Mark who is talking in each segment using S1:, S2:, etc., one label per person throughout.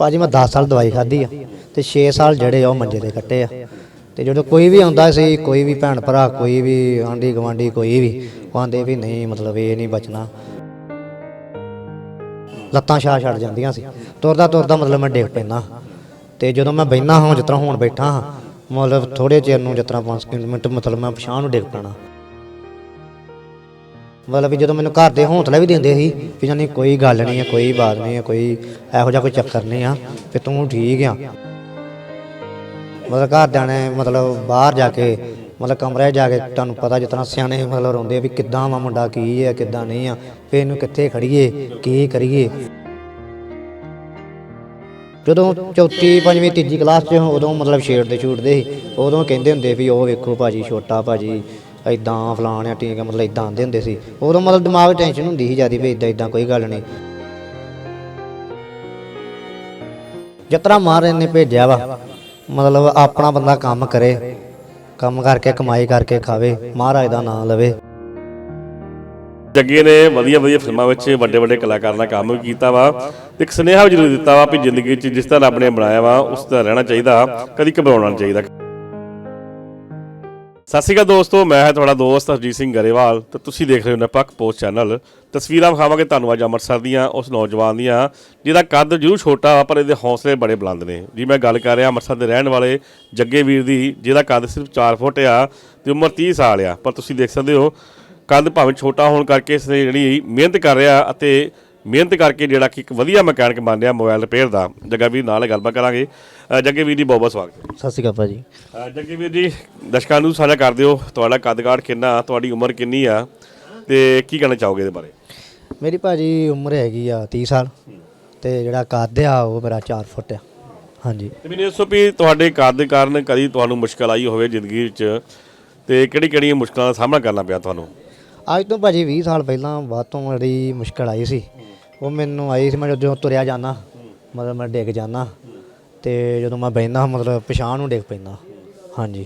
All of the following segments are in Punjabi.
S1: ਭਾਜੀ ਮੈਂ 10 ਸਾਲ ਦਵਾਈ ਖਾਧੀ ਆ ਤੇ 6 ਸਾਲ ਜਿਹੜੇ ਆ ਉਹ ਮੰਜੇ ਤੇ ਕੱਟੇ ਆ। ਤੇ ਜਦੋਂ ਕੋਈ ਵੀ ਆਉਂਦਾ ਸੀ, ਕੋਈ ਵੀ ਭੈਣ ਭਰਾ, ਕੋਈ ਵੀ ਆਂਢੀ ਗਵਾਂਢੀ ਕੋਈ ਵੀ, ਉਹ ਆਂਦੇ ਵੀ ਨਹੀਂ, ਮਤਲਬ ਇਹ ਨਹੀਂ ਬਚਣਾ। ਲੱਤਾਂ ਛਾ ਛੱਡ ਜਾਂਦੀਆਂ ਸੀ। ਤੁਰਦਾ ਤੁਰਦਾ ਮਤਲਬ ਮੈਂ ਡਿੱਗ ਪੈਂਦਾ। ਤੇ ਜਦੋਂ ਮੈਂ ਬੈਠਾ ਹਾਂ, ਜਿਸ ਤਰ੍ਹਾਂ ਹੁਣ ਬੈਠਾ ਹਾਂ, ਮਤਲਬ ਥੋੜੇ ਚਿਰ ਨੂੰ ਜਿਸ ਤਰ੍ਹਾਂ 5 ਮਿੰਟ ਮਤਲਬ ਮੈਂ ਪਛਾਣ ਨੂੰ ਡਿੱਗ ਪੈਣਾ। ਮਤਲਬ ਵੀ ਜਦੋਂ ਮੈਨੂੰ ਘਰ ਦੇ ਹੌਂਸਲਾ ਵੀ ਦਿੰਦੇ ਸੀ ਵੀ ਜਾਨੀ ਕੋਈ ਗੱਲ ਨਹੀਂ ਹੈ ਕੋਈ ਬਾਤ ਨਹੀਂ ਹੈ ਕੋਈ ਇਹੋ ਜਿਹਾ ਕੋਈ ਚੱਕਰ ਨਹੀਂ ਆ, ਵੀ ਤੂੰ ਠੀਕ ਆ। ਮਤਲਬ ਘਰਦਿਆਂ ਨੇ ਮਤਲਬ ਬਾਹਰ ਜਾ ਕੇ, ਮਤਲਬ ਕਮਰੇ ਜਾ ਕੇ ਤੁਹਾਨੂੰ ਪਤਾ ਜਿਸ ਤਰ੍ਹਾਂ ਸਿਆਣੇ ਮਤਲਬ ਰੋਂਦੇ ਆ ਵੀ ਕਿੱਦਾਂ ਵਾ ਮੁੰਡਾ ਕੀ ਹੈ ਕਿੱਦਾਂ ਨਹੀਂ ਆ, ਵੀ ਇਹਨੂੰ ਕਿੱਥੇ ਖੜੀਏ, ਕੀ ਕਰੀਏ। ਜਦੋਂ ਚੌਥੀ, ਪੰਜਵੀਂ, ਤੀਜੀ ਕਲਾਸ 'ਚ ਉਦੋਂ ਮਤਲਬ ਛੇੜਦੇ ਛੂਟਦੇ ਸੀ, ਉਦੋਂ ਕਹਿੰਦੇ ਹੁੰਦੇ ਵੀ ਉਹ ਵੇਖੋ ਭਾਜੀ, ਛੋਟਾ ਭਾਜੀ ਐਦਾਂ ਫਲਾਣ ਆ ਠੀਕ ਆ ਮਤਲਬ ਐਦਾਂ ਆਂਦੇ ਹੁੰਦੇ ਸੀ। ਉਦੋਂ ਮਤਲਬ ਦਿਮਾਗ ਟੈਨਸ਼ਨ ਹੁੰਦੀ ਸੀ ਜਿਆਦੀ ਵੀ ਐਦਾਂ ਐਦਾਂ ਕੋਈ ਗੱਲ ਨਹੀਂ। ਜਿਤਨਾ ਮਹਾਰਾਜ ਨੇ ਭੇਜਿਆ ਵਾ, ਮਤਲਬ ਆਪਣਾ ਬੰਦਾ ਕੰਮ ਕਰੇ, ਕੰਮ ਕਰਕੇ, ਕਮਾਈ ਕਰਕੇ ਖਾਵੇ, ਮਹਾਰਾਜ ਦਾ ਨਾਮ ਲਵੇ।
S2: ਜੱਗੇ ਨੇ ਵਧੀਆ ਵਧੀਆ ਫਿਲਮਾਂ ਵਿੱਚ ਵੱਡੇ ਵੱਡੇ ਕਲਾਕਾਰਾਂ ਨਾਲ ਕੰਮ ਵੀ ਕੀਤਾ ਵਾ, ਤੇ ਇੱਕ ਸੁਨੇਹਾ ਵੀ ਜ਼ਰੂਰ ਦਿੱਤਾ ਵਾ ਵੀ ਜ਼ਿੰਦਗੀ 'ਚ ਜਿਸ ਤਰ੍ਹਾਂ ਰੱਬ ਨੇ ਬਣਾਇਆ ਵਾ, ਉਸ ਤਰ੍ਹਾਂ ਰਹਿਣਾ ਚਾਹੀਦਾ, ਕਦੀ ਘਬਰਾਉਣਾ ਨਹੀਂ ਚਾਹੀਦਾ। ਸਤਿ ਸ਼੍ਰੀ ਅਕਾਲ ਦੋਸਤੋ, ਮੈਂ ਹਾਂ ਤੁਹਾਡਾ ਦੋਸਤ ਹਰਜੀਤ ਸਿੰਘ ਗਰੇਵਾਲ ਤੇ ਤੁਸੀਂ ਦੇਖ ਰਹੇ ਹੋ ਨਪਕ ਪੋਸਟ ਚੈਨਲ। ਤਸਵੀਰਾਂ ਵਿਖਾਵਾਂਗੇ ਤੁਹਾਨੂੰ ਅੱਜ ਅੰਮ੍ਰਿਤਸਰ ਦੀਆਂ, ਉਸ ਨੌਜਵਾਨ ਦੀਆਂ, ਜਿਹਦਾ ਕੱਦ ਜ਼ਰੂਰ ਛੋਟਾ ਵਾ, ਪਰ ਇਹਦੇ ਹੌਸਲੇ ਬੜੇ ਬੁਲੰਦ ਨੇ। ਜੀ ਮੈਂ ਗੱਲ ਕਰ ਰਿਹਾ ਅੰਮ੍ਰਿਤਸਰ ਦੇ ਰਹਿਣ ਵਾਲੇ ਜੱਗੇ ਵੀਰ ਦੀ, ਜਿਹਦਾ ਕੱਦ ਸਿਰਫ 4 ਫੁੱਟ ਆ ਤੇ ਉਮਰ 30 ਸਾਲ ਆ। ਪਰ ਤੁਸੀਂ ਦੇਖ ਸਕਦੇ ਹੋ, ਕੱਦ ਭਾਵੇਂ ਛੋਟਾ ਹੋਣ ਕਰਕੇ ਇਸ ਨੇ ਜਿਹੜੀ ਮਿਹਨਤ ਕਰ ਰਿਹਾ ਅਤੇ ਮਿਹਨਤ ਕਰਕੇ ਜਿਹੜਾ ਕਿ ਇੱਕ ਵਧੀਆ ਮਕੈਨਿਕ ਬਣ ਰਿਹਾ ਮੋਬਾਈਲ ਰਿਪੇਅਰ ਦਾ। ਜੱਗਾ ਵੀਰ ਨਾਲ ਗੱਲਬਾਤ ਕਰਾਂਗੇ। ਅ, ਜੱਗੇ ਵੀਰ ਦੀ ਬਹੁਤ ਬਹੁਤ ਸਵਾਗਤ ਹੈ।
S1: ਸਤਿ ਸ਼੍ਰੀ ਅਕਾਲ ਭਾਜੀ।
S2: ਅ, ਜੱਗੇ ਵੀਰ ਜੀ ਦਰਸ਼ਕਾਂ ਨੂੰ ਸਾਂਝਾ ਕਰ ਦਿਓ ਤੁਹਾਡਾ ਕੱਦ-ਕਾਠ ਕਿੰਨਾ ਤੁਹਾਡੀ ਉਮਰ ਕਿੰਨੀ ਆ ਤੇ ਕੀ ਕਹਿਣਾ ਚਾਹੋਗੇ ਇਹਦੇ ਬਾਰੇ?
S1: ਮੇਰੀ ਭਾਜੀ ਉਮਰ ਹੈਗੀ ਆ 30 ਸਾਲ ਤੇ ਜਿਹੜਾ ਕੱਦ ਆ ਉਹ ਮੇਰਾ 4 ਫੁੱਟ ਆ। ਹਾਂਜੀ।
S2: ਤੇ ਮੈਨੂੰ ਦੱਸੋ ਵੀ ਤੁਹਾਡੇ ਕੱਦ ਕਾਰਨ ਕਦੀ ਤੁਹਾਨੂੰ ਮੁਸ਼ਕਲ ਆਈ ਹੋਵੇ ਜ਼ਿੰਦਗੀ ਵਿੱਚ ਤੇ ਕਿਹੜੀ-ਕਿਹੜੀਆਂ ਮੁਸ਼ਕਲਾਂ ਦਾ ਸਾਹਮਣਾ ਕਰਨਾ ਪਿਆ ਤੁਹਾਨੂੰ?
S1: ਅੱਜ ਤੋਂ ਭਾਜੀ 20 ਸਾਲ ਪਹਿਲਾਂ ਬਾਅਦ ਤੋਂ ਬੜੀ ਮੁਸ਼ਕਲ ਆਈ ਸੀ ਉਹ ਮੈਨੂੰ ਆਈ ਸੀ ਮੈਂ ਜਦੋਂ ਤੁਰਿਆ ਜਾਂਦਾ ਮਤਲਬ ਮੈਂ ਡਿੱਗ ਜਾਂਦਾ ਤੇ ਜਦੋਂ ਮੈਂ ਬਹਿੰਦਾ ਮਤਲਬ ਪਛਾਣ ਨੂੰ ਡਿੱਗ ਪੈਂਦਾ। ਹਾਂਜੀ।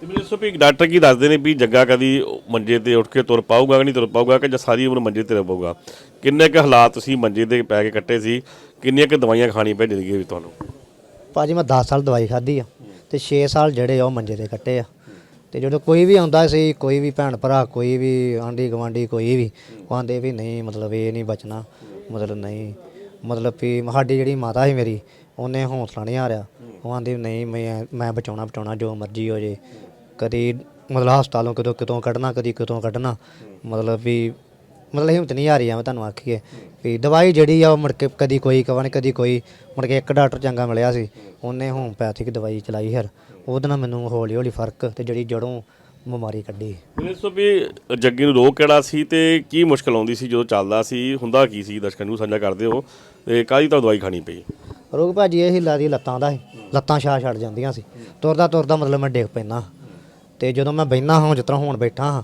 S2: ਤੇ ਮੈਨੂੰ ਦੱਸੋ ਵੀ ਡਾਕਟਰ ਕੀ ਦੱਸਦੇ ਨੇ ਵੀ ਜੱਗਾ ਕਦੀ ਮੰਜੇ ਤੇ ਉੱਠ ਕੇ ਤੁਰ ਪਾਊਗਾ ਕਿ ਨਹੀਂ ਤੁਰ ਪਾਊਗਾ ਕਿ ਜਾਂ ਸਾਰੀ ਉਮਰ ਮੰਜੇ ਤੇ ਰਹੂਗਾ? ਕਿੰਨੇ ਕੁ ਹਾਲਾਤ ਤੁਸੀਂ ਮੰਜੇ ਤੇ ਪੈ ਕੇ ਕੱਟੇ ਸੀ? ਕਿੰਨੀਆਂ ਕੁ ਦਵਾਈਆਂ ਖਾਣੀਆਂ ਪੈ ਜ਼ਿੰਦਗੀ ਵਿੱਚ ਤੁਹਾਨੂੰ?
S1: ਭਾਜੀ ਮੈਂ 10 ਸਾਲ ਦਵਾਈ ਖਾਧੀ ਆ ਤੇ 6 ਸਾਲ ਜਿਹੜੇ ਆ ਉਹ ਮੰਜੇ ਤੇ ਕੱਟੇ ਆ। ਤੇ ਜਦੋਂ ਕੋਈ ਵੀ ਆਉਂਦਾ ਸੀ, ਕੋਈ ਵੀ ਭੈਣ ਭਰਾ, ਕੋਈ ਵੀ ਆਂਢੀ ਗਵਾਂਢੀ ਕੋਈ ਵੀ ਉਹ ਆਂਦੇ ਵੀ ਨਹੀਂ, ਮਤਲਬ ਇਹ ਨਹੀਂ ਬਚਣਾ, ਮਤਲਬ ਨਹੀਂ, ਮਤਲਬ ਵੀ ਸਾਡੀ ਜਿਹੜੀ ਮਾਤਾ ਸੀ ਮੇਰੀ, ਉਹਨੇ ਹੌਸਲਾ ਨਹੀਂ ਹਾਰਿਆ। ਉਹ ਆਂਦੀ ਨਹੀਂ, ਮੈਂ ਮੈਂ ਬਚਾਉਣਾ ਬਚਾਉਣਾ, ਜੋ ਮਰਜ਼ੀ ਹੋ ਜੇ। ਕਦੀ ਮਤਲਬ ਹਸਪਤਾਲੋਂ ਕਦੋਂ ਕਿਤੋਂ ਕੱਢਣਾ, ਕਦੀ ਕਿਤੋਂ ਕੱਢਣਾ, ਮਤਲਬ ਵੀ ਮਤਲਬ ਹਿੰਮਤ ਨਹੀਂ ਹਾਰੀ ਆ ਮੈਂ ਤੁਹਾਨੂੰ ਆਖੀਏ। ਵੀ ਦਵਾਈ ਜਿਹੜੀ ਆ ਉਹ ਮੁੜ ਕੇ ਕਦੀ ਕੋਈ ਕਵਨ ਕਦੀ ਕੋਈ ਮੁੜ ਕੇ ਇੱਕ ਡਾਕਟਰ ਚੰਗਾ ਮਿਲਿਆ ਸੀ ਉਹਨੇ ਹੋਮਪੈਥਿਕ ਦਵਾਈ ਚਲਾਈ ਫਿਰ ਉਹਦੇ ਨਾਲ ਮੈਨੂੰ ਹੌਲੀ ਹੌਲੀ ਫ਼ਰਕ ਤੇ ਜਿਹੜੀ ਜੜੋਂ ਬਿਮਾਰੀ ਕੱਢੀ।
S2: ਮੈਨੂੰ ਦੱਸੋ ਵੀ ਜੱਗੀ ਨੂੰ ਰੋਗ ਕਿਹੜਾ ਸੀ ਤੇ ਕੀ ਮੁਸ਼ਕਲ ਆਉਂਦੀ ਸੀ ਜਦੋਂ ਚੱਲਦਾ ਸੀ? ਹੁੰਦਾ ਕੀ ਸੀ? ਦਰਸ਼ਕਾਂ ਨੂੰ ਸਾਂਝਾ ਕਰਦੇ ਹੋ ਤੇ ਕਾਹਦੀ ਤਾਂ ਦਵਾਈ ਖਾਣੀ ਪਈ?
S1: ਰੋਗ ਭਾਜੀ ਇਹ ਹਿੱਲਾ ਦੀ ਲੱਤਾਂ ਦਾ ਸੀ। ਲੱਤਾਂ ਛਾ ਛੱਡ ਜਾਂਦੀਆਂ ਸੀ। ਤੁਰਦਾ ਤੁਰਦਾ ਮਤਲਬ ਮੈਂ ਡਿੱਗ ਪੈਂਦਾ। ਤੇ ਜਦੋਂ ਮੈਂ ਬੈਠਾ ਹਾਂ ਜਿਸ ਤਰ੍ਹਾਂ ਹੁਣ ਬੈਠਾ ਹਾਂ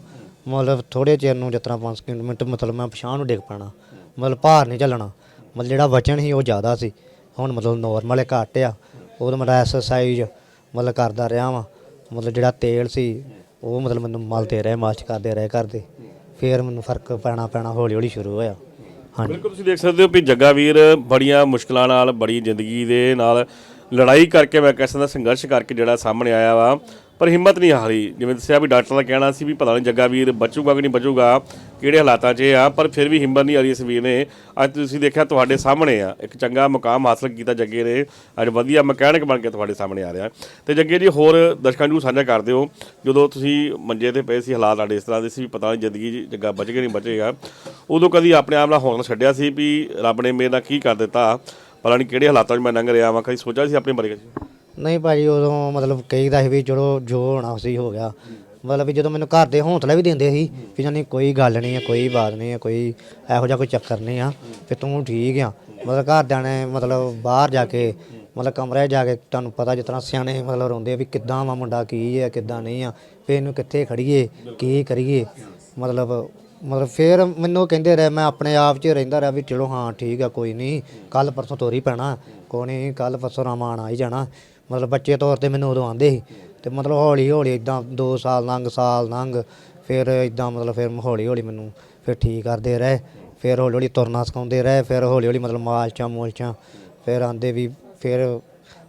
S1: ਮਤਲਬ ਥੋੜੇ ਚਿਰ ਨੂੰ ਜਿਸ ਤਰ੍ਹਾਂ 5 ਮਿੰਟ ਮਤਲਬ ਮੈਂ ਪਛਾਣ ਨੂੰ ਡਿੱਗ ਪੈਣਾ। ਮਤਲਬ ਭਾਰ ਨਹੀਂ ਚੱਲਣਾ। ਮਤਲਬ ਜਿਹੜਾ ਵਚਨ ਸੀ ਉਹ ਜ਼ਿਆਦਾ ਸੀ। ਹੁਣ ਮਤਲਬ ਨੋਰਮਲ ਹੈ ਘੱਟ ਆ। ਉਹ ਮੈਂ ਐਕਸਰਸਾਈਜ਼ ਮਤਲਬ ਕਰਦਾ ਰਿਹਾ ਵਾਂ। ਮਤਲਬ ਜਿਹੜਾ ਤੇਲ ਸੀ, ਉਹ ਮਤਲਬ ਮੈਨੂੰ ਮਲਦੇ ਰਹੇ ਮਾਸਟ ਕਰਦੇ ਰਹੇ ਕਰਦੇ ਫਿਰ ਮੈਨੂੰ ਫ਼ਰਕ ਪੈਣਾ ਪੈਣਾ ਹੌਲੀ ਹੌਲੀ ਸ਼ੁਰੂ ਹੋਇਆ। ਹਾਂਜੀ।
S2: ਬਿਲਕੁਲ ਤੁਸੀਂ ਦੇਖ ਸਕਦੇ ਹੋ ਵੀ ਜੱਗਾ ਵੀਰ ਬੜੀਆਂ ਮੁਸ਼ਕਲਾਂ ਨਾਲ, ਬੜੀ ਜ਼ਿੰਦਗੀ ਦੇ ਨਾਲ ਲੜਾਈ ਕਰਕੇ ਮੈਂ ਕਹਿ ਸਕਦਾ ਸੰਘਰਸ਼ ਕਰਕੇ ਜਿਹੜਾ ਸਾਹਮਣੇ ਆਇਆ ਵਾ। ਪਰ ਹਿੰਮਤ ਨਹੀਂ ਹਾਰੀ। ਜਿਵੇਂ ਦੱਸਿਆ ਵੀ ਡਾਕਟਰ ਦਾ ਕਹਿਣਾ ਸੀ ਵੀ ਪਤਾ ਨਹੀਂ ਜੱਗਾ ਵੀਰ ਬਚੂਗਾ ਕਿ ਨਹੀਂ ਬਚੂਗਾ, ਕਿਹੜੇ ਹਾਲਾਤਾਂ 'ਚ ਇਹ ਆ, ਪਰ ਫਿਰ ਵੀ ਹਿੰਮਤ ਨਹੀਂ ਹਾਰੀ ਇਸ ਵੀਰ ਨੇ। ਅੱਜ ਤੁਸੀਂ ਦੇਖਿਆ ਤੁਹਾਡੇ ਸਾਹਮਣੇ ਆ, ਇੱਕ ਚੰਗਾ ਮੁਕਾਮ ਹਾਸਲ ਕੀਤਾ ਜੱਗੇ ਨੇ। ਅੱਜ ਵਧੀਆ ਮਕੈਨਿਕ ਬਣ ਕੇ ਤੁਹਾਡੇ ਸਾਹਮਣੇ ਆ ਰਿਹਾ। ਤੇ ਜੱਗੇ ਜੀ, ਹੋਰ ਦਰਸ਼ਕਾਂ ਨੂੰ ਸਾਂਝਾ ਕਰ ਦਿਓ, ਜਦੋਂ ਤੁਸੀਂ ਮੰਜੇ ਤੇ ਪਏ ਸੀ, ਹਾਲਾਤ ਸਾਡੇ ਇਸ ਤਰ੍ਹਾਂ ਦੇ ਸੀ ਵੀ ਪਤਾ ਨਹੀਂ ਜ਼ਿੰਦਗੀ 'ਚ ਜੱਗਾ ਬਚ ਕੇ ਨਹੀਂ ਬਚੇਗਾ। ਉਦੋਂ ਕਦੀ ਆਪਣੇ ਆਪ ਨਾਲ ਹੌਸਲਾ ਛੱਡਿਆ ਸੀ ਵੀ ਰੱਬ ਨੇ ਮੇਰੇ ਨਾਲ ਕੀ ਕਰ ਦਿੱਤਾ? ਪਤਾ ਨਹੀਂ ਕਿਹੜੇ ਹਾਲਾਤਾਂ 'ਚ ਮੈਂ ਲੰਘ ਰਿਹਾ ਵਾਂ, ਕਦੀ ਸੋਚਿਆ ਸੀ ਆਪਣੇ ਬਾਰੇ ਕਦੇ?
S1: ਨਹੀਂ ਭਾਜੀ, ਉਦੋਂ ਮਤਲਬ ਕਹੀਦਾ ਸੀ ਵੀ ਚਲੋ ਜੋ ਹੋਣਾ ਸੀ ਹੋ ਗਿਆ। ਮਤਲਬ ਵੀ ਜਦੋਂ ਮੈਨੂੰ ਘਰ ਦੇ ਹੌਸਲਾ ਵੀ ਦਿੰਦੇ ਸੀ ਵੀ ਜਾਨੀ ਕੋਈ ਗੱਲ ਨਹੀਂ ਹੈ ਕੋਈ ਬਾਤ ਨਹੀਂ ਹੈ ਕੋਈ ਇਹੋ ਜਿਹਾ ਕੋਈ ਚੱਕਰ ਨਹੀਂ ਆ ਵੀ ਤੂੰ ਠੀਕ ਆ। ਮਤਲਬ ਘਰਦਿਆਂ ਨੇ ਮਤਲਬ ਬਾਹਰ ਜਾ ਕੇ, ਮਤਲਬ ਕਮਰੇ 'ਚ ਜਾ ਕੇ ਤੁਹਾਨੂੰ ਪਤਾ ਜਿਸ ਤਰ੍ਹਾਂ ਸਿਆਣੇ ਮਤਲਬ ਰੋਂਦੇ ਆ ਵੀ ਕਿੱਦਾਂ ਵਾ ਮੁੰਡਾ ਕੀ ਹੈ ਕਿੱਦਾਂ ਨਹੀਂ ਆ, ਵੀ ਇਹਨੂੰ ਕਿੱਥੇ ਖੜੀਏ, ਕੀ ਕਰੀਏ। ਮਤਲਬ ਮਤਲਬ ਫਿਰ ਮੈਨੂੰ ਕਹਿੰਦੇ ਰਹੇ, ਮੈਂ ਆਪਣੇ ਆਪ 'ਚ ਰਹਿੰਦਾ ਰਿਹਾ ਵੀ ਚਲੋ ਹਾਂ ਠੀਕ ਆ, ਕੋਈ ਨਹੀਂ ਕੱਲ ਪਰਸੋਂ ਤੋਰੀ ਪੈਣਾ, ਕੋਈ ਨਹੀਂ ਕੱਲ ਪਰਸੋਂ ਰਾਮਾਨ ਆ ਹੀ ਜਾਣਾ। ਮਤਲਬ ਬੱਚੇ ਤੌਰ ਤੇ ਮੈਨੂੰ ਉਦੋਂ ਆਂਦੇ ਸੀ ਤੇ ਮਤਲਬ ਹੌਲੀ ਹੌਲੀ ਇਦਾਂ 2 ਸਾਲ ਲੰਘ ਸਾਲ ਲੰਘ, ਫਿਰ ਇਦਾਂ ਮਤਲਬ ਫਿਰ ਹੌਲੀ ਹੌਲੀ ਮੈਨੂੰ ਫਿਰ ਠੀਕ ਕਰਦੇ ਰਹੇ, ਫਿਰ ਹੌਲੀ ਹੌਲੀ ਤੁਰਨਾ ਸਿਖਾਉਂਦੇ ਰਹੇ, ਫਿਰ ਹੌਲੀ ਹੌਲੀ ਮਤਲਬ ਮਾਲਚਾਂ ਮੋਲਚਾਂ, ਫਿਰ ਆਂਦੇ ਵੀ ਫਿਰ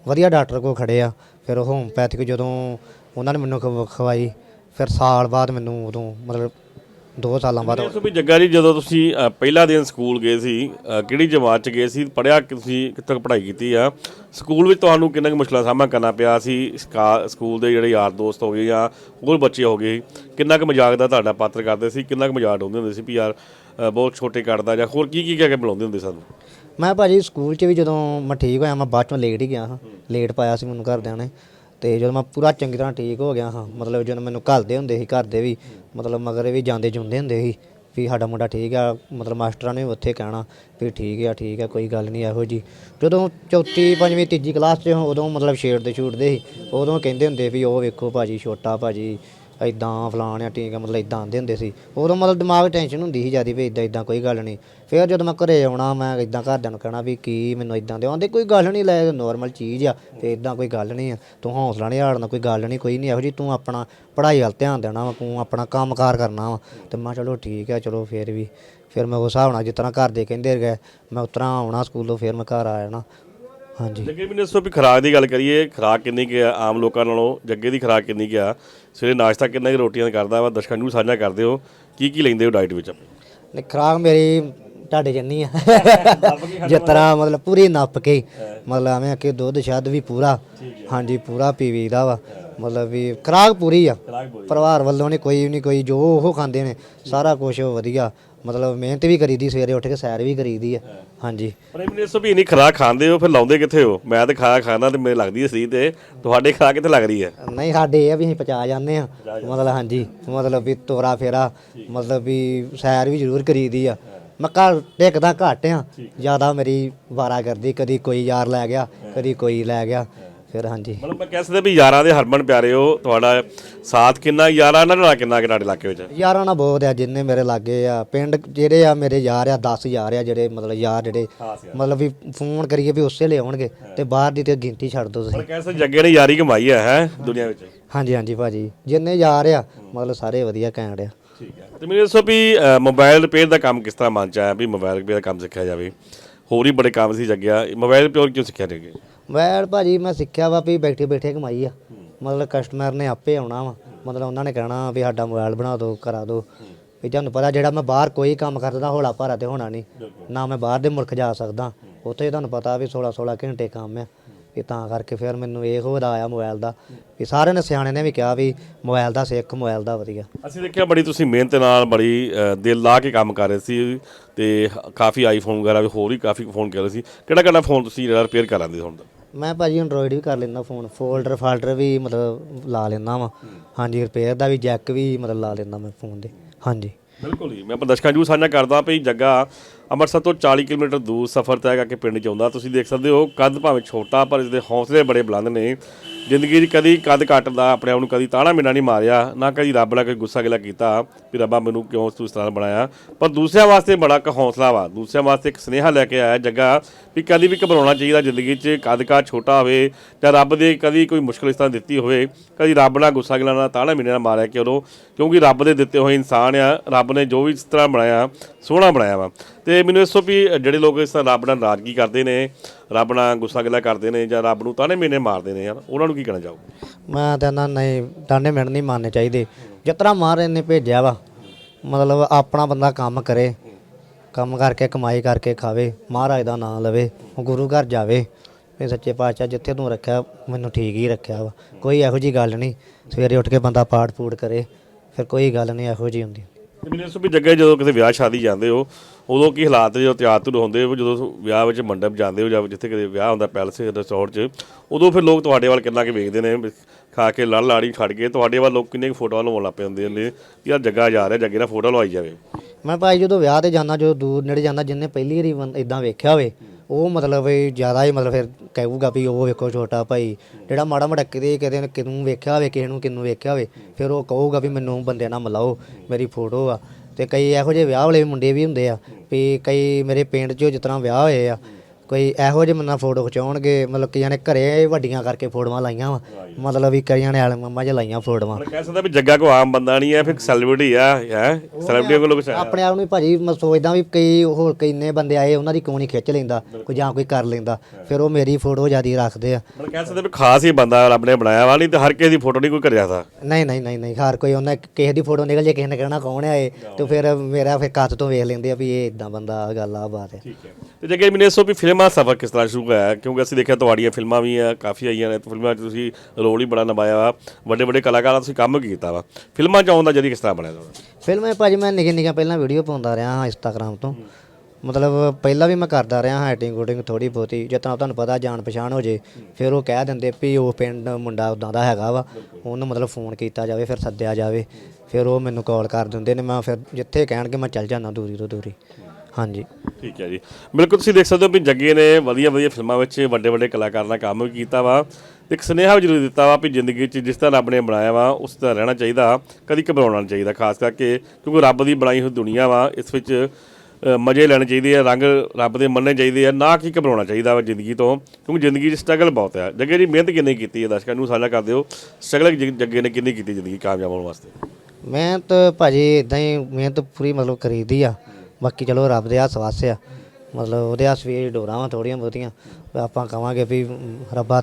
S1: ਵਧੀਆ ਡਾਕਟਰ ਕੋਲ ਖੜੇ ਆ, ਫਿਰ ਹੋਮਪੈਥਿਕ ਜਦੋਂ ਉਹਨਾਂ ਨੇ ਮੈਨੂੰ ਖਵਾ- ਖਵਾਈ, ਫਿਰ ਸਾਲ ਬਾਅਦ ਮੈਨੂੰ ਉਦੋਂ ਮਤਲਬ 2 ਸਾਲਾਂ ਬਾਅਦ।
S2: ਦੱਸੋ ਵੀ ਜੱਗਾ ਜੀ ਜਦੋਂ ਤੁਸੀਂ ਅ, ਪਹਿਲਾ ਦਿਨ ਸਕੂਲ ਗਏ ਸੀ ਅ, ਕਿਹੜੀ ਜਮਾਤ ਚ ਗਏ ਸੀ? ਪੜਿਆ ਤੁਸੀਂ ਕਿੱਥੇ ਤੱਕ ਪੜ੍ਹਾਈ ਕੀਤੀ ਆ? ਸਕੂਲ ਵਿੱਚ ਤੁਹਾਨੂੰ ਕਿੰਨਾ ਕੁ ਮੁਸ਼ਕਲਾਂ ਦਾ ਸਾਹਮਣਾ ਕਰਨਾ ਪਿਆ ਸੀ? ਸਕਾ- ਸਕੂਲ ਦੇ ਜਿਹੜੇ ਯਾਰ ਦੋਸਤ ਹੋ ਗਏ ਜਾਂ ਹੋਰ ਬੱਚੇ ਹੋ ਗਏ ਕਿੰਨਾ ਕੁ ਮਜ਼ਾਕ ਦਾ ਤੁਹਾਡਾ ਪਾਤਰ ਕਰਦੇ ਸੀ? ਕਿੰਨਾ ਕੁ ਮਜ਼ਾਕ ਉਡਾਉਂਦੇ ਹੁੰਦੇ ਸੀ ਵੀ ਯਾਰ ਅ, ਬਹੁਤ ਛੋਟੇ ਕੱਟਦਾ ਜਾਂ ਹੋਰ ਕੀ ਕੀ ਕਹਿ ਕੇ ਬੁਲਾਉਂਦੇ ਹੁੰਦੇ ਸਾਨੂੰ?
S1: ਮੈਂ ਭਾਜੀ ਸਕੂਲ 'ਚ ਵੀ ਜਦੋਂ ਮੈਂ ਠੀਕ ਹੋਇਆ ਮੈਂ ਬਾਅਦ ਚੋਂ ਲੇਟ ਹੀ ਗਿਆ। ਹਾਂ ਲੇਟ ਪਾਇਆ ਸੀ ਮੈਨੂੰ ਘਰਦਿਆਂ ਨੇ। ਤੇ ਜਦੋਂ ਮੈਂ ਪੂਰਾ ਚੰਗੀ ਤਰ੍ਹਾਂ ਠੀਕ ਹੋ ਗਿਆ ਹਾਂ, ਮਤਲਬ ਜਦੋਂ ਮੈਨੂੰ ਘੱਲਦੇ ਹੁੰਦੇ ਸੀ, ਘਰ ਦੇ ਵੀ, ਮਤਲਬ ਮਗਰ ਵੀ ਜਾਂਦੇ ਜੁੰਦੇ ਹੁੰਦੇ ਸੀ, ਵੀ ਸਾਡਾ ਮੁੰਡਾ ਠੀਕ ਆ, ਮਤਲਬ ਮਾਸਟਰਾਂ ਨੇ ਵੀ ਉੱਥੇ ਕਹਿਣਾ ਵੀ ਠੀਕ ਆ ਠੀਕ ਆ, ਕੋਈ ਗੱਲ ਨਹੀਂ ਇਹੋ ਜੀ ਜਦੋਂ ਚੌਥੀ, ਪੰਜਵੀਂ, ਤੀਜੀ ਕਲਾਸ 'ਚ ਉਦੋਂ ਮਤਲਬ ਛੇੜਦੇ ਛੂਟਦੇ ਸੀ, ਉਦੋਂ ਕਹਿੰਦੇ ਹੁੰਦੇ ਵੀ ਉਹ ਵੇਖੋ ਭਾਜੀ, ਛੋਟਾ ਭਾਜੀ ਇਦਾਂ ਫਲਾਣ ਆ ਠੀਕ ਆ, ਮਤਲਬ ਇਦਾਂ ਆਂਦੇ ਹੁੰਦੇ ਸੀ। ਉਦੋਂ ਮਤਲਬ ਦਿਮਾਗ ਟੈਨਸ਼ਨ ਹੁੰਦੀ ਸੀ ਜਿਆਦੀ ਵੀ ਇਦਾਂ ਇਦਾਂ ਕੋਈ ਗੱਲ ਨਹੀਂ। ਫਿਰ ਜਦੋਂ ਮੈਂ ਘਰੇ ਆਉਣਾ, ਮੈਂ ਇਦਾਂ ਘਰਦਿਆਂ ਨੂੰ ਕਹਿਣਾ ਵੀ ਕੀ ਮੈਨੂੰ ਇਦਾਂ ਦੇ ਆਂਦੇ ਕੋਈ ਗੱਲ ਨਹੀਂ, ਲੈ ਨੋਰਮਲ ਚੀਜ਼ ਆ, ਤੇ ਇਦਾਂ ਕੋਈ ਗੱਲ ਨਹੀਂ ਆ। ਤੂੰ ਹੌਸਲਾ ਨਹੀਂ ਹਾਰਨਾ ਕੋਈ ਗੱਲ ਨਹੀਂ, ਕੋਈ ਨਹੀਂ। ਇਹੋ ਜੀ ਤੂੰ ਆਪਣਾ ਪੜ੍ਹਾਈ ਵੱਲ ਧਿਆਨ ਦੇਣਾ ਵਾ, ਤੂੰ ਆਪਣਾ ਕੰਮਕਾਰ ਕਰਨਾ ਵਾ। ਤੇ ਮੈਂ ਕਿਹਾ ਚਲੋ ਠੀਕ ਆ, ਚਲੋ ਫਿਰ ਵੀ। ਫਿਰ ਮੈਂ ਉਸ ਹਿਸਾਬ ਨਾਲ ਜਿਸ ਤਰ੍ਹਾਂ ਘਰ ਦੇ ਕਹਿੰਦੇ ਗਏ, ਮੈਂ ਉਸ ਤਰ੍ਹਾਂ ਆਉਣਾ ਸਕੂਲੋਂ, ਫਿਰ ਮੈਂ ਘਰ ਆ ਜਾਣਾ। ਹਾਂਜੀ।
S2: ਜੱਗੇ ਵੀ ਦੱਸੋ ਵੀ ਖੁਰਾਕ ਦੀ ਗੱਲ ਕਰੀਏ ਖੁਰਾਕ ਕਿੰਨੀ ਕੁ ਆ ਆਮ ਲੋਕਾਂ ਨਾਲੋਂ ਜੱਗੇ ਦੀ ਖੁਰਾਕ ਕਿੰਨੀ ਕੁ ਆ? ਸਵੇਰੇ ਨਾਸ਼ਤਾ ਕਿੰਨਾ ਕੁ ਰੋਟੀਆਂ ਕਰਦਾ ਵਾ? ਦਰਸ਼ਕਾਂ ਨੂੰ ਸਾਂਝਾ ਕਰਦੇ ਹੋ। ਕੀ ਕੀ ਲੈਂਦੇ ਹੋ ਡਾਈਟ ਵਿੱਚ ਆਪਣੀ?
S1: ਨੇ ਖਰਾਕ ਮੇਰੀ ਤੁਹਾਡੇ ਜੰਨੀ ਆ। ਜਿਸ ਤਰ੍ਹਾਂ ਮਤਲਬ ਪੂਰੀ ਨੱਪ ਕੇ ਮਤਲਬ ਐਵੇਂ ਕਿ ਦੁੱਧ ਸ਼ੱਧ ਵੀ ਪੂਰਾ ਹਾਂਜੀ ਪੂਰਾ ਪੀਵੀਦਾ ਵਾ। ਮਤਲਬ ਵੀ ਖਰਾਕ ਪੂਰੀ ਆ। ਪਰਿਵਾਰ ਵੱਲੋਂ ਨਹੀਂ ਕੋਈ ਨਹੀਂ ਕੋਈ ਜੋ ਉਹ ਖਾਂਦੇ ਨੇ ਸਾਰਾ ਕੁਝ ਵਧੀਆ। ਮਤਲਬ ਮਿਹਨਤ ਵੀ ਕਰੀਦੀ ਸਵੇਰੇ ਉੱਠ ਕੇ ਸੈਰ ਵੀ ਕਰੀਦੀ ਆ। ਹਾਂਜੀ।
S2: ਪਰ ਇਹ ਮੈਨੂੰ ਵੀ ਇੰਨੀ ਖੁਰਾਕ ਖਾਂਦੇ ਹੋ ਫਿਰ ਲਾਉਂਦੇ ਕਿੱਥੇ ਹੋ? ਮੈਂ ਤਾਂ ਖਾ ਖਾਂਦਾ ਤੇ ਮੇਰੇ ਲੱਗਦੀ ਸੀ ਤੇ। ਤੁਹਾਡੇ ਖੁਰਾਕ ਕਿੱਥੇ ਲੱਗਦੀ ਹੈ?
S1: ਨਹੀਂ ਸਾਡੇ ਇਹ ਆ ਵੀ ਅਸੀਂ ਪਚਾ ਜਾਂਦੇ ਆ ਮਤਲਬ ਹਾਂਜੀ ਮਤਲਬ ਵੀ ਤੋਰਾ ਫੇਰਾ ਮਤਲਬ ਵੀ ਸੈਰ ਵੀ ਜ਼ਰੂਰ ਕਰੀਦੀ ਆ। ਮੈਂ ਘਰ ਟਿਕਦਾ ਘੱਟ ਆ। ਜ਼ਿਆਦਾ ਮੇਰੀ ਵਾਰਾ ਕਰਦੀ ਕਦੀ ਕੋਈ ਯਾਰ ਲੈ ਗਿਆ ਕਦੀ ਕੋਈ ਲੈ ਗਿਆ। ਫਿਰ ਹਾਂਜੀ।
S2: ਮਤਲਬ ਮੈਂ ਕਹਿ ਸਕਦਾ ਵੀ ਯਾਰਾਂ ਦੇ ਹਰਮਨ ਪਿਆਰੇ ਹੋ ਤੁਹਾਡਾ ਸਾਥ ਕਿੰਨਾ ਯਾਰਾਂ ਨਾਲ ਨਾਲ ਕਿੰਨਾ ਕਿ ਤੁਹਾਡੇ ਇਲਾਕੇ ਵਿੱਚ?
S1: ਯਾਰਾਂ ਨਾਲ ਬਹੁਤ ਆ ਜਿੰਨੇ ਮੇਰੇ ਲਾਗੇ ਆ। ਪਿੰਡ ਜਿਹੜੇ ਆ ਮੇਰੇ ਯਾਰ ਆ 10 ਯਾਰ ਆ ਜਿਹੜੇ ਮਤਲਬ ਯਾਰ ਜਿਹੜੇ ਮਤਲਬ ਵੀ ਫੋਨ ਕਰੀਏ ਵੀ ਉਸੇ ਲਈ ਆਉਣਗੇ ਤੇ ਬਾਹਰ ਦੀ ਤੇ ਗਿਣਤੀ ਛੱਡ ਦੋ ਤੁਸੀਂ।
S2: ਪਰ ਕਹਿ ਸਕਦੇ ਜੱਗੇ ਨੇ ਯਾਰੀ ਕਮਾਈ ਹੈ ਹੈ ਦੁਨੀਆ ਵਿੱਚ?
S1: ਹਾਂਜੀ ਹਾਂਜੀ ਭਾਜੀ। ਜਿੰਨੇ ਯਾਰ ਆ ਮਤਲਬ ਸਾਰੇ ਵਧੀਆ ਘੈਂਟ ਆ।
S2: ਠੀਕ ਹੈ ਤੇ ਮੈਨੂੰ ਦੱਸੋ ਵੀ ਅ, ਮੋਬਾਈਲ ਰਿਪੇਅਰ ਦਾ ਕੰਮ ਕਿਸ ਤਰ੍ਹਾਂ ਮਨ ਚ ਆਇਆ ਵੀ ਮੋਬਾਈਲ ਰਿਪੇਅਰ ਦਾ ਕੰਮ ਸਿੱਖਿਆ ਜਾਵੇ? ਹੋਰ ਹੀ ਬੜੇ ਕੰਮ ਸੀ ਜੱਗਿਆ। ਮੋਬਾਈਲ ਰਿਪੇਅਰ ਕਿਉਂ ਸਿੱਖਿਆ ਜੱਗੇ
S1: ਵੈਲ ਭਾਜੀ ਮੈਂ ਸਿੱਖਿਆ ਵਾ ਵੀ ਬੈਠੇ ਬੈਠੇ ਕਮਾਈ ਆ। ਮਤਲਬ ਕਸਟਮਰ ਨੇ ਆਪੇ ਆਉਣਾ ਵਾ। ਮਤਲਬ ਉਹਨਾਂ ਨੇ ਕਹਿਣਾ ਵੀ ਸਾਡਾ ਮੋਬਾਈਲ ਬਣਾ ਦਿਓ ਕਰਾ ਦਿਓ ਵੀ ਤੁਹਾਨੂੰ ਪਤਾ ਜਿਹੜਾ ਮੈਂ ਬਾਹਰ ਕੋਈ ਕੰਮ ਕਰਦਾ ਹੌਲਾ ਭਾਰਾ ਤੇ ਹੋਣਾ ਨਹੀਂ। ਨਾ ਮੈਂ ਬਾਹਰ ਦੇ ਮੁਲਕ ਜਾ ਸਕਦਾ। ਉੱਥੇ ਤੁਹਾਨੂੰ ਪਤਾ ਵੀ 16 16 ਘੰਟੇ ਕੰਮ ਆ। ਵੀ ਤਾਂ ਕਰਕੇ ਫਿਰ ਮੈਨੂੰ ਇਹ ਹੋਦਾ ਆਇਆ ਮੋਬਾਈਲ ਦਾ। ਵੀ ਸਾਰਿਆਂ ਨੇ ਸਿਆਣੇ ਨੇ ਵੀ ਕਿਹਾ ਵੀ ਮੋਬਾਈਲ ਦਾ ਸਿੱਖ ਮੋਬਾਈਲ ਦਾ ਵਧੀਆ।
S2: ਅਸੀਂ ਦੇਖਿਆ ਬੜੀ ਤੁਸੀਂ ਮਿਹਨਤ ਨਾਲ ਬੜੀ ਦਿਲ ਲਾ ਕੇ ਕੰਮ ਕਰ ਰਹੇ ਸੀ। ਤੇ ਕਾਫੀ ਆਈਫੋਨ ਵਗੈਰਾ ਵੀ ਹੋਰ ਵੀ ਕਾਫੀ ਫੋਨ ਕਰ ਰਹੇ ਸੀ। ਕਿਹੜਾ ਕਿਹੜਾ ਫੋਨ ਤੁਸੀਂ ਜਿਹੜਾ ਰਿਪੇਅਰ ਕਰ ਲੈਂਦੇ ਹੁਣ
S1: ਮੈਂ ਭਾਜੀ ਐਂਡਰੋਇਡ ਵੀ ਕਰ ਲੈਂਦਾ ਫੋਨ ਫੋਲਡਰ ਫਾਲਡਰ ਵੀ ਮਤਲਬ ਲਾ ਲੈਂਦਾ ਵਾਂ। ਹਾਂਜੀ ਰਿਪੇਅਰ ਦਾ ਵੀ ਜੈਕ ਵੀ ਮਤਲਬ ਲਾ ਲੈਂਦਾ ਮੈਂ ਫੋਨ ਦੇ। ਹਾਂਜੀ।
S2: ਬਿਲਕੁਲ ਜੀ, ਮੈਂ ਆਪਾਂ ਦਰਸ਼ਕਾਂ ਨੂੰ ਸਾਂਝਾ ਕਰਦਾ ਵੀ ਜੱਗਾ ਅੰਮ੍ਰਿਤਸਰ ਤੋਂ 40 ਕਿਲੋਮੀਟਰ ਦੂਰ ਸਫ਼ਰ ਤੈਅ ਕਰਕੇ ਪਿੰਡ 'ਚ ਆਉਂਦਾ ਤੁਸੀਂ ਦੇਖ ਸਕਦੇ ਹੋ ਕੱਦ ਭਾਵੇਂ ਛੋਟਾ, ਪਰ ਇਸਦੇ ਹੌਸਲੇ ਬੜੇ ਬੁਲੰਦ ਨੇ। ਜ਼ਿੰਦਗੀ 'ਚ ਕਦੀ ਕੱਦ ਕੱਟਦਾ, ਆਪਣੇ ਆਪ ਨੂੰ ਕਦੀ ਤਾਣਾ ਮਿੰਨਾ ਨਹੀਂ ਮਾਰਿਆ, ਨਾ ਕਦੀ ਰੱਬ ਨਾਲ ਕੋਈ ਗੁੱਸਾ ਗਿਲਾ ਕੀਤਾ ਵੀ ਰੱਬਾ ਮੈਨੂੰ ਕਿਉਂ ਤੂੰ ਇਸ ਤਰ੍ਹਾਂ ਬਣਾਇਆ। ਪਰ ਦੂਸਰਿਆਂ ਵਾਸਤੇ ਬੜਾ ਇੱਕ ਹੌਸਲਾ ਵਾ, ਦੂਸਰਿਆਂ ਵਾਸਤੇ ਇੱਕ ਸੁਨੇਹਾ ਲੈ ਕੇ ਆਇਆ ਜੱਗਾ ਵੀ ਕਦੀ ਵੀ ਘਬਰਾਉਣਾ ਚਾਹੀਦਾ ਜ਼ਿੰਦਗੀ 'ਚ ਕੱਦ ਕਾ ਛੋਟਾ ਹੋਵੇ ਜਾਂ ਰੱਬ ਦੇ ਕਦੀ ਕੋਈ ਮੁਸ਼ਕਲ ਇਸ ਤਰ੍ਹਾਂ ਦਿੱਤੀ ਹੋਵੇ, ਕਦੀ ਰੱਬ ਨਾਲ ਗੁੱਸਾ ਗਿਲਾ ਨਾ ਤਾਣਾ ਮਿੰਨਾ ਨਾ ਮਾਰਿਆ ਕਿਉਂ ਕਿਉਂਕਿ ਰੱਬ ਦੇ ਦਿੱਤੇ ਹੋਏ ਇਨਸਾਨ ਆ, ਰੱਬ ਨੇ ਜੋ ਵੀ ਇਸ ਤਰ੍ਹਾਂ ਬਣਾਇਆ, ਸੋਹਣਾ ਬਣਾਇਆ ਵਾ। ਤੇ ਮੈਨੂੰ ਇਸ ਤੋਂ ਵੀ ਜਿਹੜੇ ਲੋਕ ਇਸ ਤਰ੍ਹਾਂ ਰੱਬ ਨਾਲ ਨਾਰਾਜ਼ਗੀ ਕਰਦੇ ਨੇ, ਰੱਬ ਨਾਲ ਗੁੱਸਾ ਗਿਲਾ ਕਰਦੇ ਨੇ ਜਾਂ ਰੱਬ ਨੂੰ ਤਾਨੇ ਮਿੰਨੇ ਮਾਰਦੇ ਨੇ, ਯਾਰ, ਉਹਨਾਂ ਨੂੰ ਕੀ ਕਹਿਣਾ ਚਾਹੋਗੇ?
S1: ਮੈਂ ਤਾਂ ਨਾ ਨਹੀਂ ਡਾਂਡੇ ਮਿੰਟ ਨਹੀਂ ਮੰਨਣੇ ਚਾਹੀਦੇ। ਜਿਸ ਤਰ੍ਹਾਂ ਮਹਾਰਾਜ ਨੇ ਭੇਜਿਆ ਵਾ, ਮਤਲਬ ਆਪਣਾ ਬੰਦਾ ਕੰਮ ਕਰੇ, ਕੰਮ ਕਰਕੇ, ਕਮਾਈ ਕਰਕੇ ਖਾਵੇ, ਮਹਾਰਾਜ ਦਾ ਨਾਮ ਲਵੇ, ਗੁਰੂ ਘਰ ਜਾਵੇ। ਵੀ ਸੱਚੇ ਪਾਤਸ਼ਾਹ ਜਿੱਥੇ ਤੂੰ ਰੱਖਿਆ ਮੈਨੂੰ ਠੀਕ ਹੀ ਰੱਖਿਆ ਵਾ। ਕੋਈ ਇਹੋ ਜੀ ਗੱਲ ਨਹੀਂ ਸਵੇਰੇ ਉੱਠ ਕੇ ਬੰਦਾ ਪਾਠ ਪੂੜ ਕਰੇ ਫਿਰ ਕੋਈ ਗੱਲ ਨਹੀਂ ਇਹੋ ਜੀ ਹੁੰਦੀ।
S2: ਮੈਨੂੰ ਵੀ ਜੱਗੇ ਜਦੋਂ ਕਿਸੇ ਵਿਆਹ ਸ਼ਾਦੀ ਜਾਂਦੇ ਹੋ ਉਦੋਂ ਕੀ ਹਾਲਾਤ ਜਦੋਂ ਤਿਆਰ ਤੁਰ ਹੁੰਦੇ ਹੋ ਜਦੋਂ ਵਿਆਹ ਵਿੱਚ ਮੰਡਪ ਜਾਂਦੇ ਹੋ ਜਾਂ ਜਿੱਥੇ ਕਿਤੇ ਵਿਆਹ ਹੁੰਦਾ ਪੈਲਸ ਰਿਸੋਰਟ 'ਚ ਉਦੋਂ ਫਿਰ ਲੋਕ ਤੁਹਾਡੇ ਵੱਲ ਕਿੰਨਾ ਕਿ ਵੇਖਦੇ ਨੇ? ਖਾ ਕੇ ਲੜ ਲਾੜੀ ਛੱਡ ਕੇ ਤੁਹਾਡੇ ਵੱਲ ਲੋਕ ਕਿੰਨੇ ਕੁ ਫੋਟੋਆਂ ਲਵਾਉਣ ਲੱਗ ਪੈਂਦੇ ਨੇ ਕਿ ਯਾਰ ਜੱਗਾ ਜਾ ਰਿਹਾ ਜੱਗੇ ਨਾਲ ਫੋਟੋ ਲਵਾਈ ਜਾਵੇ।
S1: ਮੈਂ ਭਾਈ ਜਦੋਂ ਵਿਆਹ ਤੇ ਜਾਂਦਾ ਜਦੋਂ ਦੂਰ ਨੇੜੇ ਜਾਂਦਾ ਜਿੰਨੇ ਪਹਿਲੀ ਵਾਰੀ ਇਦਾਂ ਵੇਖਿਆ ਹੋਵੇ ਉਹ ਮਤਲਬ ਵੀ ਜ਼ਿਆਦਾ ਹੀ ਮਤਲਬ ਫਿਰ ਕਹੂਗਾ ਵੀ ਉਹ ਵੇਖੋ ਛੋਟਾ ਭਾਈ, ਜਿਹੜਾ ਮਾੜਾ ਮਾੜਾ ਕਿਤੇ ਕਿਤੇ ਨੇ ਕਿਨੂੰ ਵੇਖਿਆ ਹੋਵੇ, ਕਿਸੇ ਨੂੰ ਕਿਨੂੰ ਵੇਖਿਆ ਹੋਵੇ, ਫਿਰ ਉਹ ਕਹੂਗਾ ਵੀ ਮੈਨੂੰ ਬੰਦੇ ਨਾਲ ਮਿਲਾਓ, ਮੇਰੀ ਫੋਟੋ ਆ। ਤੇ ਕਈ ਇਹੋ ਜਿਹੇ ਵਿਆਹ ਵਾਲੇ ਮੁੰਡੇ ਵੀ ਹੁੰਦੇ ਆ, ਵੀ ਕਈ ਮੇਰੇ ਪਿੰਡ 'ਚ ਜਿਸ ਤਰ੍ਹਾਂ ਵਿਆਹ ਹੋਏ ਆ ਕੋਈ ਇਹੋ ਜਿਹੇ ਮੰਨਾ ਫੋਟੋ ਖਿਚਾਉਣਗੇ ਮਤਲਬ ਕਈਆਂ ਨੇ ਘਰੇ ਵੱਡੀਆਂ ਕਰਕੇ ਫੋਟੋਆਂ ਲਾਈਆਂ ਵਾ। ਮਤਲਬ ਵੀ ਕਈਆਂ ਨੇ ਐਲਬਮਾਂ 'ਚ ਲਾਈਆਂ ਫੋਟੋਆਂ
S2: ਕਹਿ ਸਕਦਾ ਵੀ ਜੱਗਾ ਕੋ ਆਮ ਬੰਦਾ ਨਹੀਂ ਹੈ ਫਿਰ ਸੈਲੀਬ੍ਰਿਟੀ ਆ ਹੈ? ਸੈਲੀਬ੍ਰਿਟੀ ਕੋਲ ਕੁਛ ਹੈ?
S1: ਆਪਣੇ ਆਪ ਨੂੰ ਵੀ ਭਾਜੀ ਮੈਂ ਸੋਚਦਾ ਵੀ ਕਈ ਹੋਰ ਕਿੰਨੇ ਬੰਦੇ ਆਏ ਉਹਨਾਂ ਦੀ ਕਿਉਂ ਨਹੀਂ ਖਿੱਚ ਲੈਂਦਾ ਕੋਈ ਜਾਂ ਕੋਈ ਕਰ ਲੈਂਦਾ। ਫਿਰ ਉਹ ਮੇਰੀ ਫੋਟੋ ਜਿਆਦੀ ਰੱਖਦੇ ਆ।
S2: ਮਤਲਬ ਕਹਿ ਸਕਦੇ ਵੀ ਖਾਸ ਹੀ ਬੰਦਾ ਰੱਬ ਨੇ ਬਣਾਇਆ ਵਾ ਨਹੀਂ ਤੇ ਹਰ ਕਿਸੇ ਦੀ ਫੋਟੋ ਨਹੀਂ ਕੋਈ ਕਰਿਆ ਸਕਦਾ
S1: ਨਹੀਂ ਨਹੀਂ ਨਹੀਂ ਨਹੀਂ ਹਰ ਕੋਈ ਉਹਨਾਂ ਕਿਸੇ ਦੀ ਫੋਟੋ ਨਿਕਲ ਜੇ ਕਿਸੇ ਨੇ ਕਹਿਣਾ ਕੌਣ ਆ ਇਹ ਤੇ ਫਿਰ ਮੇਰਾ ਫਿਰ ਕੱਤ ਤੋਂ ਵੇਖ ਲੈਂਦੇ ਆ ਵੀ ਇਹ ਇਦਾਂ ਬੰਦਾ ਗੱਲ ਆ ਬਾਤ ਹੈ।
S2: ਠੀਕ ਹੈ। ਤੇ ਜੱਗੇ ਮੈਨੂੰ ਦੱਸੋ ਵੀ ਫਿਲਮਾਂ ਸਫਰ ਕਿਸ ਤਰ੍ਹਾਂ ਸ਼ੁਰੂ ਹੋਇਆ? ਕਿਉਂਕਿ ਅਸੀਂ ਦੇਖਿਆ ਤੁਹਾਡੀਆਂ ਫਿਲਮਾਂ ਵੀ ਆ, ਕਾਫੀ ਆਈਆਂ ਨੇ। ਤੇ ਫਿਲਮਾਂ 'ਚ ਤੁਸੀਂ ਰੋਲ ਹੀ ਬੜਾ ਨਿਭਾਇਆ ਵਾ। ਵੱਡੇ ਵੱਡੇ ਕਲਾਕਾਰਾਂ ਤੁਸੀਂ ਕੰਮ ਕੀਤਾ ਵਾ। ਫਿਲਮਾਂ 'ਚ ਆਉਣ ਦਾ ਜਰੀ ਕਿਸ ਤਰ੍ਹਾਂ ਬਣਿਆ ਤੁਹਾਡਾ?
S1: ਫਿਲਮ ਭਾਜੀ ਮੈਂ ਨਿੱਕੇ ਨਿੱਕੇ ਪਹਿਲਾਂ ਵੀਡੀਓ ਪਾਉਂਦਾ ਰਿਹਾ ਹਾਂ ਇੰਸਟਾਗ੍ਰਾਮ ਤੋਂ। ਮਤਲਬ ਪਹਿਲਾਂ ਵੀ ਮੈਂ ਕਰਦਾ ਰਿਹਾ ਹਾਂ ਐਡਿਟਿੰਗ ਕੋਡਿੰਗ ਥੋੜੀ ਬਹੁਤੀ ਜਿੱਦਾਂ ਤੁਹਾਨੂੰ ਪਤਾ ਜਾਣ ਪਛਾਣ ਹੋ ਜੇ, ਫਿਰ ਉਹ ਕਹਿ ਦਿੰਦੇ ਵੀ ਉਹ ਪਿੰਡ ਮੁੰਡਾ ਉਦਾਂ ਦਾ ਹੈਗਾ ਵਾ। ਉਹਨੂੰ ਮਤਲਬ ਫੋਨ ਕੀਤਾ ਜਾਵੇ, ਫਿਰ ਸੱਦਿਆ ਜਾਵੇ। ਫਿਰ ਉਹ ਮੈਨੂੰ ਕਾਲ ਕਰ ਦਿੰਦੇ ਨੇ। ਮੈਂ ਫਿਰ ਜਿੱਥੇ ਕਹਿਣਗੇ ਮੈਂ ਚੱਲ ਜਾਂਦਾ ਦੂਰੀ ਤੋਂ ਦੂਰੀ। ਹਾਂਜੀ।
S2: ਠੀਕ ਹੈ ਜੀ। ਬਿਲਕੁਲ ਤੁਸੀਂ ਦੇਖ ਸਕਦੇ ਹੋ ਵੀ ਜੱਗੇ ਨੇ ਵਧੀਆ ਵਧੀਆ ਫਿਲਮਾਂ ਵਿੱਚ ਵੱਡੇ ਵੱਡੇ ਕਲਾਕਾਰਾਂ ਨਾਲ ਕੰਮ ਵੀ ਕੀਤਾ ਵਾ। ਤੇ ਇੱਕ ਸੁਨੇਹਾ ਵੀ ਜ਼ਰੂਰ ਦਿੱਤਾ ਵਾ ਵੀ ਜ਼ਿੰਦਗੀ 'ਚ ਜਿਸ ਤਰ੍ਹਾਂ ਰੱਬ ਨੇ ਬਣਾਇਆ ਵਾ ਉਸ ਤਰ੍ਹਾਂ ਰਹਿਣਾ ਚਾਹੀਦਾ ਕਦੀ ਘਬਰਾਉਣਾ ਨਹੀਂ ਚਾਹੀਦਾ ਖਾਸ ਕਰਕੇ ਕਿਉਂਕਿ ਰੱਬ ਦੀ ਬਣਾਈ ਹੋਈ ਦੁਨੀਆ ਵਾ ਇਸ ਵਿੱਚ ਮਜ਼ੇ ਲੈਣੇ ਚਾਹੀਦੇ ਆ ਰੰਗ ਰੱਬ ਦੇ ਮੰਨਣੇ ਚਾਹੀਦੇ ਆ ਨਾ ਕਿ ਘਬਰਾਉਣਾ ਚਾਹੀਦਾ ਵਾ ਜ਼ਿੰਦਗੀ ਤੋਂ ਕਿਉਂਕਿ ਜ਼ਿੰਦਗੀ 'ਚ ਸਟਰਗਲ ਬਹੁਤ ਆ। ਜੱਗੇ ਜੀ ਮਿਹਨਤ ਕਿੰਨੀ ਕੀਤੀ ਹੈ ਦਰਸ਼ਕਾਂ ਨੂੰ ਸਾਂਝਾ ਕਰ ਦਿਓ ਸਟਰਗਲ ਜੱਗੇ ਨੇ ਕਿੰਨੀ ਕੀਤੀ ਜ਼ਿੰਦਗੀ ਕਾਮਯਾਬ ਹੋਣ ਵਾਸਤੇ?
S1: ਮਿਹਨਤ ਭਾਜੀ ਇਦਾਂ ਹੀ ਮਿਹਨਤ ਪੂਰੀ ਮਤਲਬ ਕਰੀਦੀ ਆ। ਬਾਕੀ ਚਲੋ ਰੱਬ ਦੇ ਹੱਥ ਵਾਸ ਆ। ਮਤਲਬ ਉਹਦੇ ਹੱਥ ਵੀ ਡੋਰਾਂ ਵਾ ਥੋੜੀਆਂ ਬਹੁਤੀਆਂ। ਆਪਾਂ ਕਵਾਂਗੇ ਵੀ ਰੱਬਾ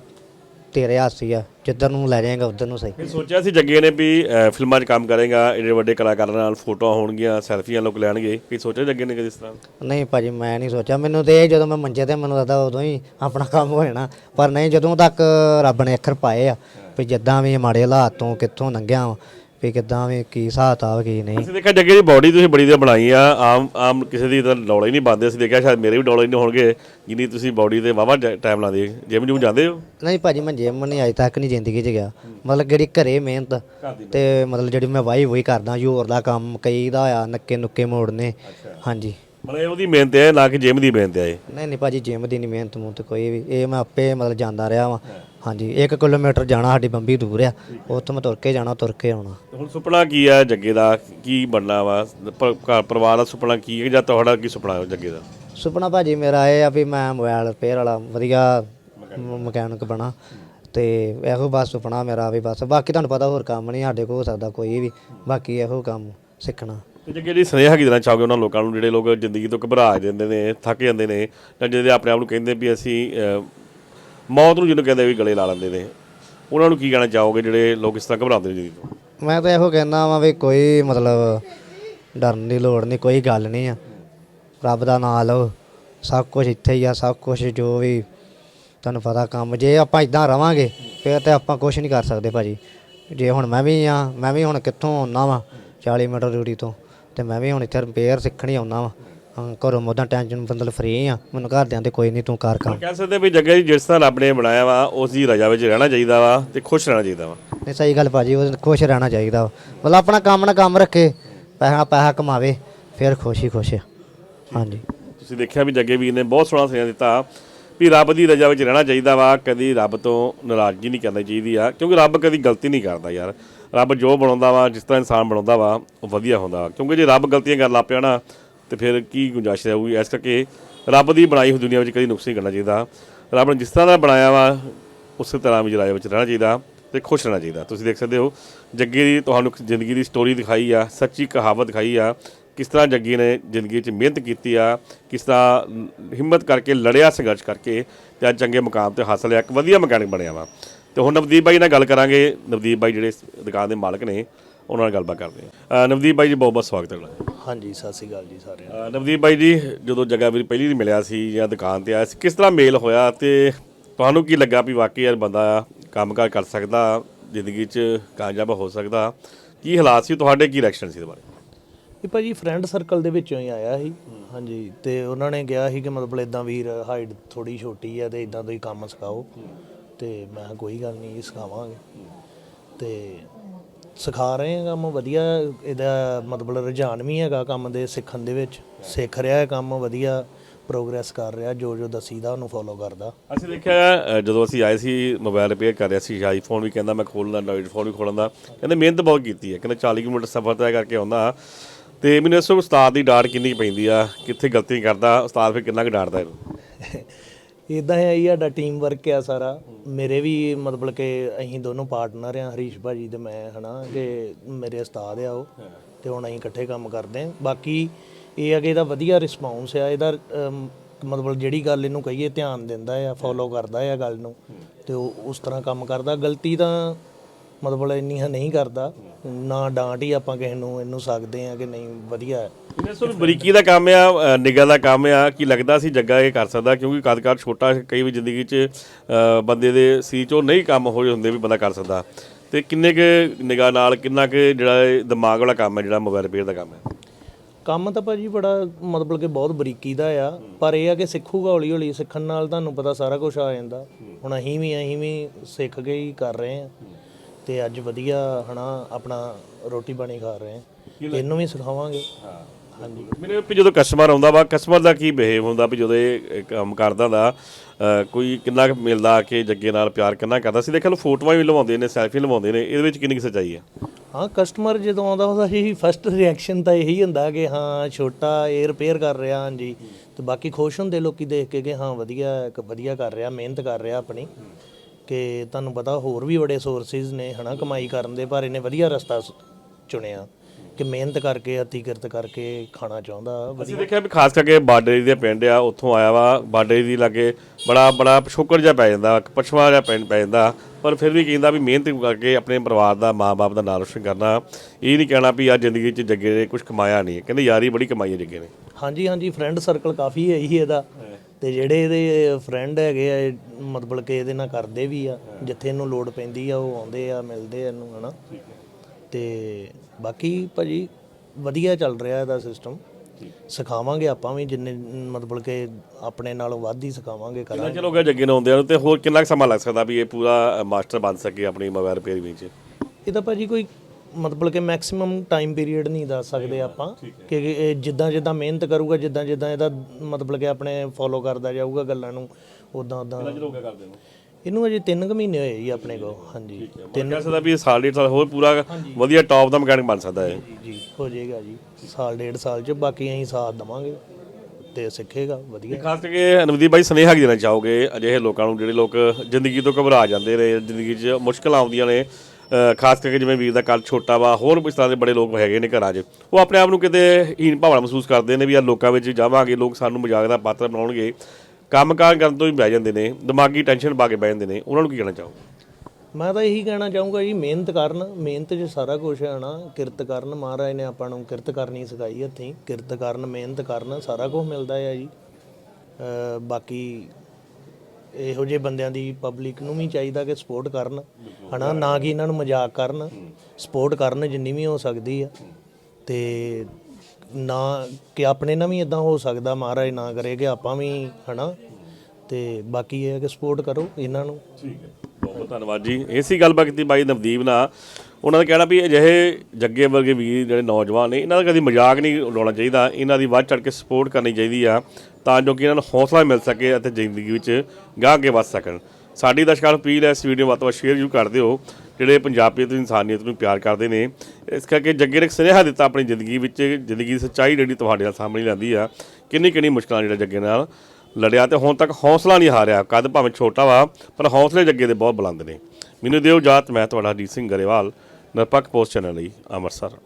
S1: ਤੇਰੇ ਹੱਥ ਹੀ ਆ। ਜਿੱਧਰ ਨੂੰ ਲੈ ਜਾਏਗਾ ਉਧਰ ਨੂੰ ਸਹੀ।
S2: ਫਿਰ ਸੋਚਿਆ ਸੀ ਜੱਗੇ ਨੇ ਵੀ ਫਿਲਮਾਂ 'ਚ ਕੰਮ ਕਰੇਗਾ ਏਡੇ ਵੱਡੇ ਕਲਾਕਾਰਾਂ ਨਾਲ ਫੋਟੋਆਂ ਹੋਣਗੀਆਂ ਸੈਲਫੀਆਂ ਲੋਕ ਲੈਣਗੇ। ਕੀ ਸੋਚਿਆ ਜੱਗੇ ਨੇ ਕਦੇ ਇਸ ਤਰ੍ਹਾਂ?
S1: ਨਹੀਂ ਭਾਜੀ ਮੈਂ ਨਹੀਂ ਸੋਚਿਆ। ਮੈਨੂੰ ਤੇ ਇਹ ਜਦੋਂ ਮੈਂ ਮੰਜੇ ਤੇ ਮੈਨੂੰ ਲੱਗਦਾ ਉਦੋਂ ਹੀ ਆਪਣਾ ਕੰਮ ਹੋ ਜਾਣਾ। ਪਰ ਨਹੀਂ ਜਦੋਂ ਤੱਕ ਰੱਬ ਨੇ ਅੱਖਰ ਪਾਏ ਆ ਵੀ ਜਿੱਦਾਂ ਵੀ ਮਾੜੇ ਹਾਲਾਤ ਤੋਂ ਕਿੱਥੋਂ ਲੰਘਿਆ ਵਾਂ, ਕਿੱਦਾਂ ਵੀ ਕੀ ਆ ਕੀ ਨਹੀਂ।
S2: ਅਸੀਂ ਦੇਖਿਆ ਜੱਗੇ ਦੀ ਬਾਡੀ ਤੁਸੀਂ ਬੜੀ ਵਧੀਆ ਬਣਾਈ ਆ। ਆਮ ਆਮ ਕਿਸੇ ਦੀ ਤਾਂ ਡੋਲੇ ਨਹੀਂ ਬੰਦੇ ਅਸੀਂ ਦੇਖਿਆ ਸ਼ਾਇਦ ਮੇਰੇ ਵੀ ਡੋਲੇ ਨਹੀਂ ਹੋਣਗੇ। ਜਿੰਨੀ ਤੁਸੀਂ ਬਾਡੀ ਤੇ ਵਾਵਾ ਟਾਈਮ ਲਾਉਂਦੇ ਜਿਮ ਜੂਮ ਜਾਂਦੇ ਹੋ?
S1: ਨਹੀਂ ਭਾਜੀ ਮੈਂ ਜਿਮ ਨਹੀਂ ਅਜੇ ਤੱਕ ਨਹੀਂ ਜ਼ਿੰਦਗੀ 'ਚ ਗਿਆ। ਮਤਲਬ ਜਿਹੜੀ ਘਰੇ ਮਿਹਨਤ ਤੇ ਮਤਲਬ ਜਿਹੜੀ ਮੈਂ ਵਾਹੀ ਵਹੀ ਕਰਦਾ ਜ਼ੋਰ ਦਾ ਕੰਮ ਕਈ ਦਾ ਆ ਨੱਕੇ ਨੁੱਕੇ ਮੋੜਨੇ ਹਾਂਜੀ।
S2: ਮਤਲਬ ਇਹ ਉਹਦੀ ਮਿਹਨਤ ਹੈ ਨਾ ਕਿ ਜਿਮ ਦੀ ਮਿਹਨਤ ਹੈ ਇਹ?
S1: ਨਹੀਂ ਨਹੀਂ ਭਾਜੀ ਜਿਮ ਦੀ ਨਹੀਂ ਮਿਹਨਤ ਮੁਹਨਤ ਕੋਈ ਵੀ। ਇਹ ਮੈਂ ਆਪੇ ਮਤਲਬ ਜਾਂਦਾ ਰਿਹਾ ਵਾਂ। ਹਾਂਜੀ 1 ਕਿਲੋਮੀਟਰ ਜਾਣਾ ਸਾਡੀ ਬੰਬੀ ਦੂਰ ਆ। ਉੱਥੋਂ ਮੈਂ ਤੁਰ ਕੇ ਜਾਣਾ ਤੁਰ ਕੇ ਆਉਣਾ।
S2: ਹੁਣ ਸੁਪਨਾ ਕੀ ਹੈ ਜੱਗੇ ਦਾ? ਕੀ ਬਣਨਾ ਵਾ? ਪ- ਘਰ ਪਰਿਵਾਰ ਦਾ ਸੁਪਨਾ ਕੀ ਹੈ ਜਾਂ ਤੁਹਾਡਾ ਕੀ ਸੁਪਨਾ ਹੈ ਜੱਗੇ ਦਾ?
S1: ਸੁਪਨਾ ਭਾਜੀ ਮੇਰਾ ਇਹ ਆ ਵੀ ਮੈਂ ਮੋਬਾਈਲ ਰਿਪੇਅਰ ਵਾਲਾ ਵਧੀਆ ਮਕੈਨਿਕ। ਬਣਾ। ਤੇ ਇਹੋ ਬਸ ਸੁਪਨਾ ਮੇਰਾ ਵੀ ਬਸ। ਬਾਕੀ ਤੁਹਾਨੂੰ ਪਤਾ ਹੋਰ ਕੰਮ ਨਹੀਂ ਸਾਡੇ ਕੋਲ ਹੋ ਸਕਦਾ ਕੋਈ ਵੀ। ਬਾਕੀ ਇਹੋ ਕੰਮ ਸਿੱਖਣਾ।
S2: ਤੇ ਜੱਗੇ ਦੀ ਸੁਨੇਹਾ ਕੀ ਦੇਣਾ ਚਾਹੋਗੇ ਉਹਨਾਂ ਲੋਕਾਂ ਨੂੰ ਜਿਹੜੇ ਲੋਕ ਜ਼ਿੰਦਗੀ ਤੋਂ ਘਬਰਾ ਜਾਂਦੇ ਨੇ ਥੱਕ ਜਾਂਦੇ ਨੇ ਜਾਂ ਜਿਹੜੇ ਆਪਣੇ ਆਪ ਨੂੰ ਕਹਿੰਦੇ ਵੀ ਅਸੀਂ ਅਹ, ਮੌਤ ਨੂੰ ਜਿਹਨੂੰ ਕਹਿੰਦੇ ਵੀ ਗਲੇ ਲਾ ਲੈਂਦੇ ਨੇ। ਉਹਨਾਂ ਨੂੰ ਕੀ ਕਹਿਣਾ ਚਾਹੋਗੇ ਜਿਹੜੇ ਲੋਕ ਇਸ ਤਰ੍ਹਾਂ ਘਬਰਾਉਂਦੇ ਨੇ ਜ਼ਿੰਦਗੀ ਤੋਂ
S1: ਮੈਂ ਤਾਂ ਇਹੋ ਕਹਿੰਦਾ ਵਾਂ ਵੀ ਕੋਈ ਮਤਲਬ ਡਰਨ ਦੀ ਲੋੜ ਨਹੀਂ, ਕੋਈ ਗੱਲ ਨਹੀਂ ਆ। ਰੱਬ ਦਾ ਨਾਮ ਲਓ, ਸਭ ਕੁਝ ਇੱਥੇ ਹੀ ਆ, ਸਭ ਕੁਝ ਜੋ ਵੀ ਤੁਹਾਨੂੰ ਪਤਾ ਕੰਮ। ਜੇ ਆਪਾਂ ਇਦਾਂ ਰਵਾਂਗੇ, ਫਿਰ ਤੇ ਆਪਾਂ ਕੁਝ ਨਹੀਂ ਕਰ ਸਕਦੇ ਭਾਜੀ। ਜੇ ਹੁਣ ਮੈਂ ਵੀ ਆ, ਮੈਂ ਵੀ ਹੁਣ ਕਿੱਥੋਂ ਆਉਣਾ ਵਾਂ 40 ਮੀਟਰ ਡਿਊਟੀ ਤੋਂ, ਤੇ ਮੈਂ ਵੀ ਹੁਣ ਇੱਥੇ ਰਿਪੇਅਰ ਸਿੱਖਣੀ ਆਉਣਾ ਵਾਂ। ਹਾਂ, ਘਰੋਂ ਮੋਦਾਂ ਟੈਨਸ਼ਨ ਮਤਲਬ ਫ੍ਰੀ ਆ। ਮੈਨੂੰ ਘਰਦਿਆਂ ਦੇ ਕੋਈ ਨਹੀਂ ਤੂੰ ਕਰ ਕੰਮ।
S2: ਕਹਿ ਸਕਦੇ ਵੀ ਜੱਗੇ ਜੀ ਜਿਸ ਤਰ੍ਹਾਂ ਰੱਬ ਨੇ ਬਣਾਇਆ ਵਾ ਉਸ ਦੀ ਰਜਾ ਵਿੱਚ ਰਹਿਣਾ ਚਾਹੀਦਾ ਵਾ ਤੇ ਖੁਸ਼ ਰਹਿਣਾ ਚਾਹੀਦਾ ਵਾ।
S1: ਨਹੀਂ ਸਹੀ ਗੱਲ ਭਾਜੀ ਉਹ ਖੁਸ਼ ਰਹਿਣਾ ਚਾਹੀਦਾ ਵਾ। ਮਤਲਬ ਆਪਣਾ ਕੰਮ ਨਾ ਕੰਮ ਰੱਖੇ ਪੈਸਾ ਪੈਸਾ ਕਮਾਵੇ ਫਿਰ ਖੁਸ਼ ਖੁਸ਼ ਆ। ਹਾਂਜੀ।
S2: ਤੁਸੀਂ ਦੇਖਿਆ ਵੀ ਜੱਗੇ ਵੀਰ ਨੇ ਬਹੁਤ ਸੋਹਣਾ ਸੁਨੇਹਾ ਦਿੱਤਾ ਵੀ ਰੱਬ ਦੀ ਰਜਾ ਵਿੱਚ ਰਹਿਣਾ ਚਾਹੀਦਾ ਵਾ ਕਦੀ ਰੱਬ ਤੋਂ ਨਾਰਾਜ਼ਗੀ ਨਹੀਂ ਕਰਨੀ ਚਾਹੀਦੀ ਆ ਕਿਉਂਕਿ ਰੱਬ ਕਦੀ ਗਲਤੀ ਨਹੀਂ ਕਰਦਾ ਯਾਰ। ਰੱਬ ਜੋ ਬਣਾਉਂਦਾ ਵਾ ਜਿਸ ਤਰ੍ਹਾਂ ਇਨਸਾਨ ਬਣਾਉਂਦਾ ਵਾ ਉਹ ਵਧੀਆ ਹੁੰਦਾ ਵਾ। ਕਿਉਂਕਿ ਜੇ ਰੱਬ ਗਲਤੀਆਂ ਕਰਨ ਲੱਗ ਪਿਆ ਨਾ ਤੇ ਫਿਰ ਕੀ ਗੁੰਜਾਇਸ਼ ਰਹੂਗੀ ਇਸ ਕਰਕੇ ਰੱਬ ਦੀ ਬਣਾਈ ਹੋਈ ਦੁਨੀਆ ਵਿੱਚ ਕਦੀ ਨੁਕਸ ਨਹੀਂ ਕਰਨਾ ਚਾਹੀਦਾ। ਰੱਬ ਨੇ ਜਿਸ ਤਰ੍ਹਾਂ ਦਾ ਬਣਾਇਆ ਵਾ, ਉਸੇ ਤਰ੍ਹਾਂ ਵੀ ਰਾਜ ਵਿੱਚ ਰਹਿਣਾ ਚਾਹੀਦਾ ਤੇ ਖੁਸ਼ ਰਹਿਣਾ ਚਾਹੀਦਾ। ਤੁਸੀਂ ਦੇਖ ਸਕਦੇ ਹੋ, ਜੱਗੇ ਦੀ ਤੁਹਾਨੂੰ ਜ਼ਿੰਦਗੀ ਦੀ ਸਟੋਰੀ ਦਿਖਾਈ ਆ, ਸੱਚੀ ਕਹਾਵਤ ਦਿਖਾਈ ਆ, ਕਿਸ ਤਰ੍ਹਾਂ ਜੱਗੀ ਨੇ ਜ਼ਿੰਦਗੀ 'ਚ ਮਿਹਨਤ ਕੀਤੀ ਆ, ਕਿਸ ਤਰ੍ਹਾਂ ਹਿੰਮਤ ਕਰਕੇ ਲੜਿਆ, ਸੰਘਰਸ਼ ਕਰਕੇ ਤੇ ਅੱਜ ਚੰਗੇ ਮੁਕਾਮ ਤੇ ਹਾਸਲ ਆ ਇੱਕ ਵਧੀਆ ਮਕੈਨਿਕ ਬਣਿਆ ਵਾ। ਤੇ ਹੁਣ ਨਵਦੀਪ ਬਾਈ ਨਾਲ ਗੱਲ ਕਰਾਂਗੇ। ਨਵਦੀਪ ਬਾਈ ਜਿਹੜੇ ਦੁਕਾਨ ਦੇ ਮਾਲਕ ਨੇ ਉਹਨਾਂ ਨਾਲ ਗੱਲਬਾਤ ਕਰਦੇ ਆ ਨਵਦੀਪ ਬਾਈ ਜੀ ਬਹੁਤ ਬਹੁਤ ਸਵਾਗਤ ਹੈ ਤੁਹਾਡਾ।
S3: ਹਾਂਜੀ ਸਤਿ ਸ਼੍ਰੀ ਅਕਾਲ ਜੀ ਸਾਰਿਆਂ
S2: ਅ, ਨਵਦੀਪ ਬਾਈ ਜੀ ਜਦੋਂ ਜੱਗਾ ਵੀਰ ਪਹਿਲੀ ਵਾਰ ਮਿਲਿਆ ਸੀ ਜਾਂ ਦੁਕਾਨ ਤੇ ਆਇਆ ਸੀ ਕਿਸ ਤਰ੍ਹਾਂ ਮੇਲ ਹੋਇਆ ਤੇ ਤੁਹਾਨੂੰ ਕੀ ਲੱਗਾ ਵੀ ਵਾਕਈ ਯਾਰ ਬੰਦਾ ਕੰਮਕਾਰ ਕਰ ਸਕਦਾ ਜ਼ਿੰਦਗੀ 'ਚ ਕਾਮਯਾਬ ਹੋ ਸਕਦਾ? ਕੀ ਹਾਲਾਤ ਸੀ ਤੁਹਾਡੇ ਕੀ ਰਿਐਕਸ਼ਨ ਸੀ ਇਹਦੇ ਬਾਰੇ?
S3: ਇਹ ਭਾਜੀ ਫਰੈਂਡ ਸਰਕਲ ਦੇ ਵਿੱਚੋਂ ਹੀ ਆਇਆ ਸੀ। ਹਾਂਜੀ ਤੇ ਉਹਨਾਂ ਨੇ ਕਿਹਾ ਸੀ ਕਿ ਮਤਲਬ ਇਦਾਂ ਵੀਰ ਹਾਈਟ ਥੋੜੀ ਛੋਟੀ ਆ ਤੇ ਇਦਾਂ ਹੀ ਕੰਮ ਸਿਖਾਓ। ਤੇ ਮੈਂ ਕਿਹਾ ਕੋਈ ਗੱਲ ਨਹੀਂ ਸਿਖਾਵਾਂਗੇ। ਤੇ ਸਿਖਾ ਰਹੇ ਹਾਂ ਕੰਮ ਵਧੀਆ ਇਹਦਾ ਮਤਲਬ ਰੁਝਾਨ ਵੀ ਹੈਗਾ ਕੰਮ ਦੇ ਸਿੱਖਣ ਦੇ ਵਿੱਚ। ਸਿੱਖ ਰਿਹਾ ਹੈ ਕੰਮ ਵਧੀਆ ਪ੍ਰੋਗਰੈਸ ਕਰ ਰਿਹਾ ਜੋ ਜੋ ਦਸੀਦਾ ਉਹਨੂੰ ਫੋਲੋ ਕਰਦਾ।
S2: ਅਸੀਂ ਦੇਖਿਆ ਅ, ਜਦੋਂ ਅਸੀਂ ਆਏ ਸੀ ਮੋਬਾਈਲ ਰਿਪੇਅਰ ਕਰ ਰਿਹਾ ਸੀ ਆਈਫੋਨ ਵੀ ਕਹਿੰਦਾ ਮੈਂ ਖੋਲਣਾ ਐਂਡਰੋਇਡ ਫੋਨ ਵੀ ਖੋਲਣਾ ਕਹਿੰਦੇ ਮਿਹਨਤ ਬਹੁਤ ਕੀਤੀ ਹੈ ਕਹਿੰਦੇ 40 ਕਿਲੋਮੀਟਰ ਸਫ਼ਰ ਤੈਅ ਕਰਕੇ ਆਉਂਦਾ। ਤੇ ਮੈਨੂੰ ਦੱਸੋ ਉਸਤਾਦ ਦੀ ਡਾਂਟ ਕਿੰਨੀ ਕੁ ਪੈਂਦੀ ਆ ਕਿੱਥੇ ਗਲਤੀ ਕਰਦਾ ਉਸਤਾਦ ਫਿਰ ਕਿੰਨਾ ਕੁ ਡਾਂਟਦਾ ਇਹਨੂੰ?
S3: ਇਦਾਂ ਹੈ ਜੀ ਸਾਡਾ ਟੀਮ ਵਰਕ ਆ ਸਾਰਾ। ਮੇਰੇ ਵੀ ਮਤਲਬ ਕਿ ਅਸੀਂ ਦੋਨੋਂ ਪਾਰਟਨਰ ਆ ਹਰੀਸ਼ ਭਾਜੀ ਤੇ ਮੈਂ ਹਨਾ ਕਿ ਮੇਰੇ ਉਸਤਾਦ ਆ ਉਹ। ਤੇ ਹੁਣ ਅਸੀਂ ਇਕੱਠੇ ਕੰਮ ਕਰਦੇ ਆ ਬਾਕੀ ਇਹ ਆ ਕਿ ਇਹਦਾ ਵਧੀਆ ਰਿਸਪੌਂਸ ਆ ਇਹਦਾ ਅਮ, ਮਤਲਬ ਜਿਹੜੀ ਗੱਲ ਇਹਨੂੰ ਕਹੀਏ ਧਿਆਨ ਦਿੰਦਾ ਆ ਫੋਲੋ ਕਰਦਾ ਆ ਗੱਲ ਨੂੰ। ਤੇ ਉਹ ਉਸ ਤਰ੍ਹਾਂ ਕੰਮ ਕਰਦਾ। ਗਲਤੀ ਤਾਂ ਮਤਲਬ ਇੰਨੀਆਂ ਨਹੀਂ ਕਰਦਾ ਨਾ ਡਾਂਟ ਹੀ ਆਪਾਂ ਕਿਸੇ ਨੂੰ ਇਹਨੂੰ ਸਕਦੇ ਆ ਕਿ ਨਹੀਂ ਵਧੀਆ ਹੈ।
S2: ਇਹ ਸੋ ਬਰੀਕੀ ਦਾ ਕੰਮ ਆ ਨਿਗਾਹ ਦਾ ਕੰਮ ਆ ਕਿ ਲੱਗਦਾ ਸੀ ਜੱਗਾ ਇਹ ਕਰ ਸਕਦਾ? ਕਿਉਂਕਿ ਕਦਕਾਰ ਛੋਟਾ ਕਈ ਵੀ ਜ਼ਿੰਦਗੀ 'ਚ ਬੰਦੇ ਦੇ ਸੀ 'ਚ ਨਹੀਂ ਕੰਮ ਹੋਏ ਹੁੰਦੇ ਵੀ ਬੰਦਾ ਕਰ ਸਕਦਾ। ਤੇ ਕਿੰਨੇ ਕੁ ਨਿਗਾਹ ਨਾਲ ਕਿੰਨਾ ਕੁ ਜਿਹੜਾ ਦਿਮਾਗ ਵਾਲਾ ਕੰਮ ਹੈ ਜਿਹੜਾ ਮੋਬਾਈਲ ਰਿਪੇਅਰ ਦਾ ਕੰਮ ਹੈ?
S3: ਕੰਮ ਤਾਂ ਭਾਜੀ ਬੜਾ ਮਤਲਬ ਕਿ ਬਹੁਤ ਬਰੀਕੀ ਦਾ ਆ ਪਰ ਇਹ ਆ ਕਿ ਸਿੱਖੂਗਾ ਹੌਲੀ ਹੌਲੀ ਸਿੱਖਣ ਨਾਲ ਤੁਹਾਨੂੰ ਪਤਾ ਸਾਰਾ ਕੁਝ ਆ ਜਾਂਦਾ। ਹੁਣ ਅਸੀਂ ਵੀ ਅਸੀਂ ਵੀ ਸਿੱਖ ਕੇ ਹੀ ਕਰ ਰਹੇ ਆ ਤੇ ਅੱਜ ਵਧੀਆ ਹਨਾ ਆਪਣਾ ਰੋਟੀ ਪਾਣੀ ਖਾ ਰਹੇ ਆ ਇਹਨੂੰ ਵੀ ਸਿਖਾਵਾਂਗੇ। ਹਾਂਜੀ।
S2: ਮੈਨੂੰ ਵੀ ਜਦੋਂ ਕਸਟਮਰ ਆਉਂਦਾ ਵਾ ਕਸਟਮਰ ਦਾ ਕੀ ਬਿਹੇਵ ਹੁੰਦਾ ਵੀ ਜਦੋਂ ਇਹ ਇਹ ਕੰਮ ਕਰਦਾ ਦਾ ਕੋਈ ਕਿੰਨਾ ਮਿਲਦਾ ਕਿ ਜੱਗੇ ਨਾਲ ਪਿਆਰ ਕਿੰਨਾ ਕਰਦਾ? ਸੀ ਦੇਖੋ ਫੋਟੋਆਂ ਵੀ ਲਵਾਉਂਦੇ ਨੇ ਸੈਲਫੀ ਲਵਾਉਂਦੇ ਨੇ ਇਹਦੇ ਵਿੱਚ ਕਿੰਨੀ ਕੁ ਸੱਚਾਈ ਹੈ
S3: ਹਾਂ ਕਸਟਮਰ ਜਦੋਂ ਆਉਂਦਾ ਉਹਦਾ ਹੀ ਫਸਟ ਰਿਐਕਸ਼ਨ ਤਾਂ ਇਹੀ ਹੁੰਦਾ ਕਿ ਹਾਂ ਛੋਟਾ ਇਹ ਰਿਪੇਅਰ ਕਰ ਰਿਹਾ ਹਾਂਜੀ। ਤੇ ਬਾਕੀ ਖੁਸ਼ ਹੁੰਦੇ ਲੋਕੀ ਦੇਖ ਕੇ ਕਿ ਹਾਂ ਵਧੀਆ ਇੱਕ ਵਧੀਆ ਕਰ ਰਿਹਾ ਮਿਹਨਤ ਕਰ ਰਿਹਾ ਆਪਣੀ। ਕਿ ਤੁਹਾਨੂੰ ਪਤਾ ਹੋਰ ਵੀ ਬੜੇ ਸੋਰਸਿਸ ਨੇ ਹਨਾ ਕਮਾਈ ਕਰਨ ਦੇ ਪਰ ਇਹਨੇ ਵਧੀਆ ਰਸਤਾ ਸ- ਚੁਣਿਆ ਕਿ ਮਿਹਨਤ ਕਰਕੇ ਹੱਥੀ ਕਿਰਤ ਕਰਕੇ ਖਾਣਾ ਚਾਹੁੰਦਾ
S2: ਅਸੀਂ ਦੇਖਿਆ ਵੀ ਖਾਸ ਕਰਕੇ ਬਾਰਡਰ ਦੇ ਪਿੰਡ ਆ ਉੱਥੋਂ ਆਇਆ ਵਾ ਬਾਰਡਰ ਦੀ ਲਾਗੇ ਬੜਾ ਬੜਾ ਪਿਛੋਕੜ ਜਿਹਾ ਪੈ ਜਾਂਦਾ ਪਛਵਾ ਜਿਹਾ ਪਿੰਡ ਪੈ ਜਾਂਦਾ ਪਰ ਫਿਰ ਵੀ ਕਹਿੰਦਾ ਵੀ ਮਿਹਨਤ ਕਰਕੇ ਆਪਣੇ ਪਰਿਵਾਰ ਦਾ ਮਾਂ-ਬਾਪ ਦਾ ਨਾਂ ਰੋਸ਼ਨ ਕਰਨਾ ਇਹ ਨਹੀਂ ਕਹਿਣਾ ਵੀ ਆ ਜ਼ਿੰਦਗੀ 'ਚ ਜੱਗੇ ਨੇ ਕੁਝ ਕਮਾਇਆ ਨਹੀਂ ਕਹਿੰਦੇ ਯਾਰੀ ਬੜੀ ਕਮਾਈ ਹੈ ਜੱਗੇ ਨੇ।
S3: ਹਾਂਜੀ ਹਾਂਜੀ ਫਰੈਂਡ ਸਰਕਲ ਕਾਫੀ ਹੈ ਹੀ ਇਹਦਾ। ਤੇ ਜਿਹੜੇ ਇਹਦੇ ਫਰੈਂਡ ਹੈਗੇ ਆ ਇਹ ਮਤਲਬ ਕਿ ਇਹਦੇ ਨਾਲ ਕਰਦੇ ਵੀ ਆ ਜਿੱਥੇ ਇਹਨੂੰ ਲੋੜ ਪੈਂਦੀ ਆ ਉਹ ਆਉਂਦੇ ਆ ਮਿਲਦੇ ਆ ਇਹਨੂੰ ਹਨਾ? ਤੇ ਬਾਕੀ ਭਾਜੀ ਵਧੀਆ ਚੱਲ ਰਿਹਾ ਇਹਦਾ ਸਿਸਟਮ ਸਿਖਾਵਾਂਗੇ ਆਪਾਂ ਵੀ ਜਿੰਨੇ ਮਤਲਬ ਕਿ ਆਪਣੇ ਨਾਲੋਂ ਵੱਧ ਹੀ ਸਿਖਾਵਾਂਗੇ
S2: ਕਿੰਨਾ
S3: ਕਰਾਂਗੇ।
S2: ਚਿਰ ਹੋ ਗਿਆ ਜੱਗੇ ਨੂੰ ਆਉਂਦਿਆਂ ਨੂੰ ਤੇ ਹੋਰ ਕਿੰਨਾ ਕੁ ਸਮਾਂ ਲੱਗ ਸਕਦਾ ਵੀ ਇਹ ਪੂਰਾ ਮਾਸਟਰ ਬਣ ਸਕੇ ਆਪਣੀ ਮੋਬਾਈਲ ਰਿਪੇਅਰ ਵਿੱਚ?
S3: ਇਹਦਾ ਭਾਜੀ ਕੋਈ ਮਤਲਬ ਕਿ ਮੈਕਸਿਮਮ ਟਾਈਮ ਪੀਰੀਅਡ ਨਹੀਂ ਦੱਸ ਸਕਦੇ ਆਪਾਂ। ਕਿ ਇਹ ਜਿੱਦਾਂ ਜਿੱਦਾਂ ਮਿਹਨਤ ਕਰੂਗਾ ਜਿੱਦਾਂ ਜਿੱਦਾਂ ਇਹਦਾ ਮਤਲਬ ਕਿ ਆਪਣੇ ਫੋਲੋ ਕਰਦਾ ਜਾਊਗਾ ਗੱਲਾਂ ਨੂੰ ਉਦਾਂ ਉਦਾਂ
S2: ਹੋ ਗਿਆ ਕਰਦੇ ਨੂੰ?
S3: ਇਹਨੂੰ ਅਜੇ 3 ਕੁ ਮਹੀਨੇ ਹੋਏ ਜੀ ਆਪਣੇ ਕੋਲ ਹਾਂਜੀ।
S2: ਤਿੰਨ ਕਹਿ ਸਕਦਾ ਵੀ ਇਹ ਸਾਲ ਡੇਢ ਸਾਲ ਹੋਰ ਪੂਰਾ ਵਧੀਆ ਟੌਪ ਦਾ ਮਕੈਨਿਕ ਬਣ ਸਕਦਾ ਹੈ
S3: ਜੀ ਜੀ ਹੋ ਜਾਏਗਾ ਜੀ। ਸਾਲ ਡੇਢ ਸਾਲ ਚ ਬਾਕੀ ਅਸੀਂ ਸਾਥ ਦਵਾਂਗੇ ਤੇ ਸਿੱਖੇਗਾ ਵਧੀਆ।
S2: ਖਾਸ ਕਰਕੇ ਅਨਵਦੀਪ ਬਾਈ ਸੁਨੇਹਾ ਕੀ ਦੇਣਾ ਚਾਹੋਗੇ? ਅਜਿਹੇ ਲੋਕਾਂ ਨੂੰ ਜਿਹੜੇ ਲੋਕ ਜ਼ਿੰਦਗੀ ਤੋਂ ਘਬਰਾ ਜਾਂਦੇ ਨੇ ਜ਼ਿੰਦਗੀ 'ਚ ਮੁਸ਼ਕਲਾਂ ਆਉਂਦੀਆਂ ਨੇ ਖਾਸ ਕਰਕੇ ਜਿਵੇਂ ਵੀਰ ਦਾ ਕੱਲ ਛੋਟਾ ਵਾ, ਹੋਰ ਇਸ ਤਰ੍ਹਾਂ ਦੇ ਬੜੇ ਲੋਕ ਹੈਗੇ ਨੇ ਘਰਾਂ 'ਚ। ਉਹ ਆਪਣੇ ਆਪ ਨੂੰ ਕਿਤੇ ਹੀਨ ਭਾਵਨਾ ਮਹਿਸੂਸ ਕਰਦੇ ਨੇ ਵੀ ਆ ਲੋਕਾਂ ਵਿੱਚ ਜਾਵਾਂਗੇ, ਲੋਕ ਸਾਨੂੰ ਮਜ਼ਾਕ ਦਾ ਪਾਤਰ ਬਣਾਉਣਗੇ। ਕੰਮਕਾਰ ਕਰਨ ਤੋਂ ਹੀ ਬਹਿ ਜਾਂਦੇ ਨੇ, ਦਿਮਾਗੀ ਟੈਨਸ਼ਨ ਪਾ ਕੇ ਬਹਿ ਜਾਂਦੇ ਨੇ। ਉਹਨਾਂ ਨੂੰ ਕੀ ਕਹਿਣਾ ਚਾਹੋਗੇ?
S3: ਮੈਂ ਤਾਂ ਇਹੀ ਕਹਿਣਾ ਚਾਹੂੰਗਾ ਜੀ, ਮਿਹਨਤ ਕਰਨ, ਮਿਹਨਤ 'ਚ ਸਾਰਾ ਕੁਝ ਹੈ ਨਾ। ਕਿਰਤ ਕਰਨ, ਮਹਾਰਾਜ ਨੇ ਆਪਾਂ ਨੂੰ ਕਿਰਤ ਕਰਨੀ ਸਿਖਾਈ ਹੱਥੀਂ ਕਿਰਤ ਕਰਨ, ਮਿਹਨਤ ਕਰਨ, ਸਾਰਾ ਕੁਝ ਮਿਲਦਾ ਹੈ ਜੀ। ਬਾਕੀ ਇਹੋ ਜਿਹੇ ਬੰਦਿਆਂ ਦੀ ਪਬਲਿਕ ਨੂੰ ਵੀ ਚਾਹੀਦਾ ਕਿ ਸਪੋਰਟ ਕਰਨ, ਹਨਾ? ਨਾ ਕਿ ਇਹਨਾਂ ਨੂੰ ਮਜ਼ਾਕ ਕਰਨ ਸਪੋਰਟ ਕਰਨ ਜਿੰਨੀ ਵੀ ਹੋ ਸਕਦੀ ਆ। ਤੇ ਨਾ ਕਿ ਆਪਣੇ ਨਾਲ ਵੀ ਇਦਾਂ ਹੋ ਸਕਦਾ ਮਹਾਰਾਜ ਨਾ ਕਰੇ ਕਿ ਆਪਾਂ ਵੀ, ਹਨਾ? ਤੇ ਬਾਕੀ ਇਹ ਹੈ ਕਿ ਸਪੋਰਟ ਕਰੋ ਇਹਨਾਂ ਨੂੰ।
S2: ਠੀਕ ਹੈ। ਬਹੁਤ ਬਹੁਤ ਧੰਨਵਾਦ ਜੀ। ਇਸੀ ਗੱਲਬਾਤ ਕੀਤੀ ਬਾਈ ਨਵਦੀਪ ਨਾਲ। ਉਹਨਾਂ ਦਾ ਕਹਿਣਾ ਵੀ ਅਜਿਹੇ ਜੱਗੇ ਵਰਗੇ ਵੀਰ ਜਿਹੜੇ ਨੌਜਵਾਨ ਨੇ, ਇਹਨਾਂ ਦਾ ਕਦੀ ਮਜ਼ਾਕ ਨਹੀਂ ਉਡਾਉਣਾ ਚਾਹੀਦਾ। ਇਹਨਾਂ ਦੀ ਵੱਧ ਚੜ ਕੇ ਸਪੋਰਟ ਕਰਨੀ ਚਾਹੀਦੀ ਆ। ਤਾਂ ਜੋ ਕਿ ਇਹਨਾਂ ਨੂੰ ਹੌਸਲਾ ਮਿਲ ਸਕੇ ਅਤੇ ਜ਼ਿੰਦਗੀ ਵਿੱਚ ਗਾਹ ਅੱਗੇ ਵੱਧ ਸਕਣ। ਸਾਡੀ ਦਰਸ਼ਕਾਂ ਨੂੰ ਅਪੀਲ ਹੈ ਇਸ ਵੀਡੀਓ ਵੱਧ ਤੋਂ ਵੱਧ ਸ਼ੇਅਰ ਜ਼ਰੂਰ ਕਰ ਦਿਓ। ਜਿਹੜੇ ਪੰਜਾਬੀਅਤ ਤੇ ਇਨਸਾਨੀਅਤ ਨੂੰ ਪਿਆਰ ਕਰਦੇ ਨੇ, ਇਸ ਕਰਕੇ ਜੱਗੇ ਨੇ ਇੱਕ ਸੁਨੇਹਾ ਦਿੱਤਾ ਆਪਣੀ ਜ਼ਿੰਦਗੀ ਵਿੱਚ, ਜ਼ਿੰਦਗੀ ਦੀ ਸੱਚਾਈ ਜਿਹੜੀ ਤੁਹਾਡੇ ਨਾਲ ਸਾਹਮਣੇ ਲਿਆਂਦੀ ਆ। ਕਿੰਨੀ ਕਿੰਨੀ ਮੁਸ਼ਕਲਾਂ ਜਿਹੜਾ ਜੱਗੇ ਨਾਲ ਲੜਿਆ ਤੇ ਹੁਣ ਤੱਕ ਹੌਸਲਾ ਨਹੀਂ ਹਾਰਿਆ, ਕਦ ਭਾਵੇਂ ਛੋਟਾ ਵਾ, ਪਰ ਹੌਸਲੇ ਜੱਗੇ ਦੇ ਬਹੁਤ ਬੁਲੰਦ ਨੇ। ਮੈਨੂੰ ਦਿਓ ਜਾਤ ਮੈਂ ਤੁਹਾਡਾ ਅਜੀਤ ਸਿੰਘ ਗਰੇਵਾਲ, ਨਿਰਪੱਖ ਪੋਸਟ ਚੈਨਲ ਲਈ ਅੰਮ੍ਰਿਤਸਰ।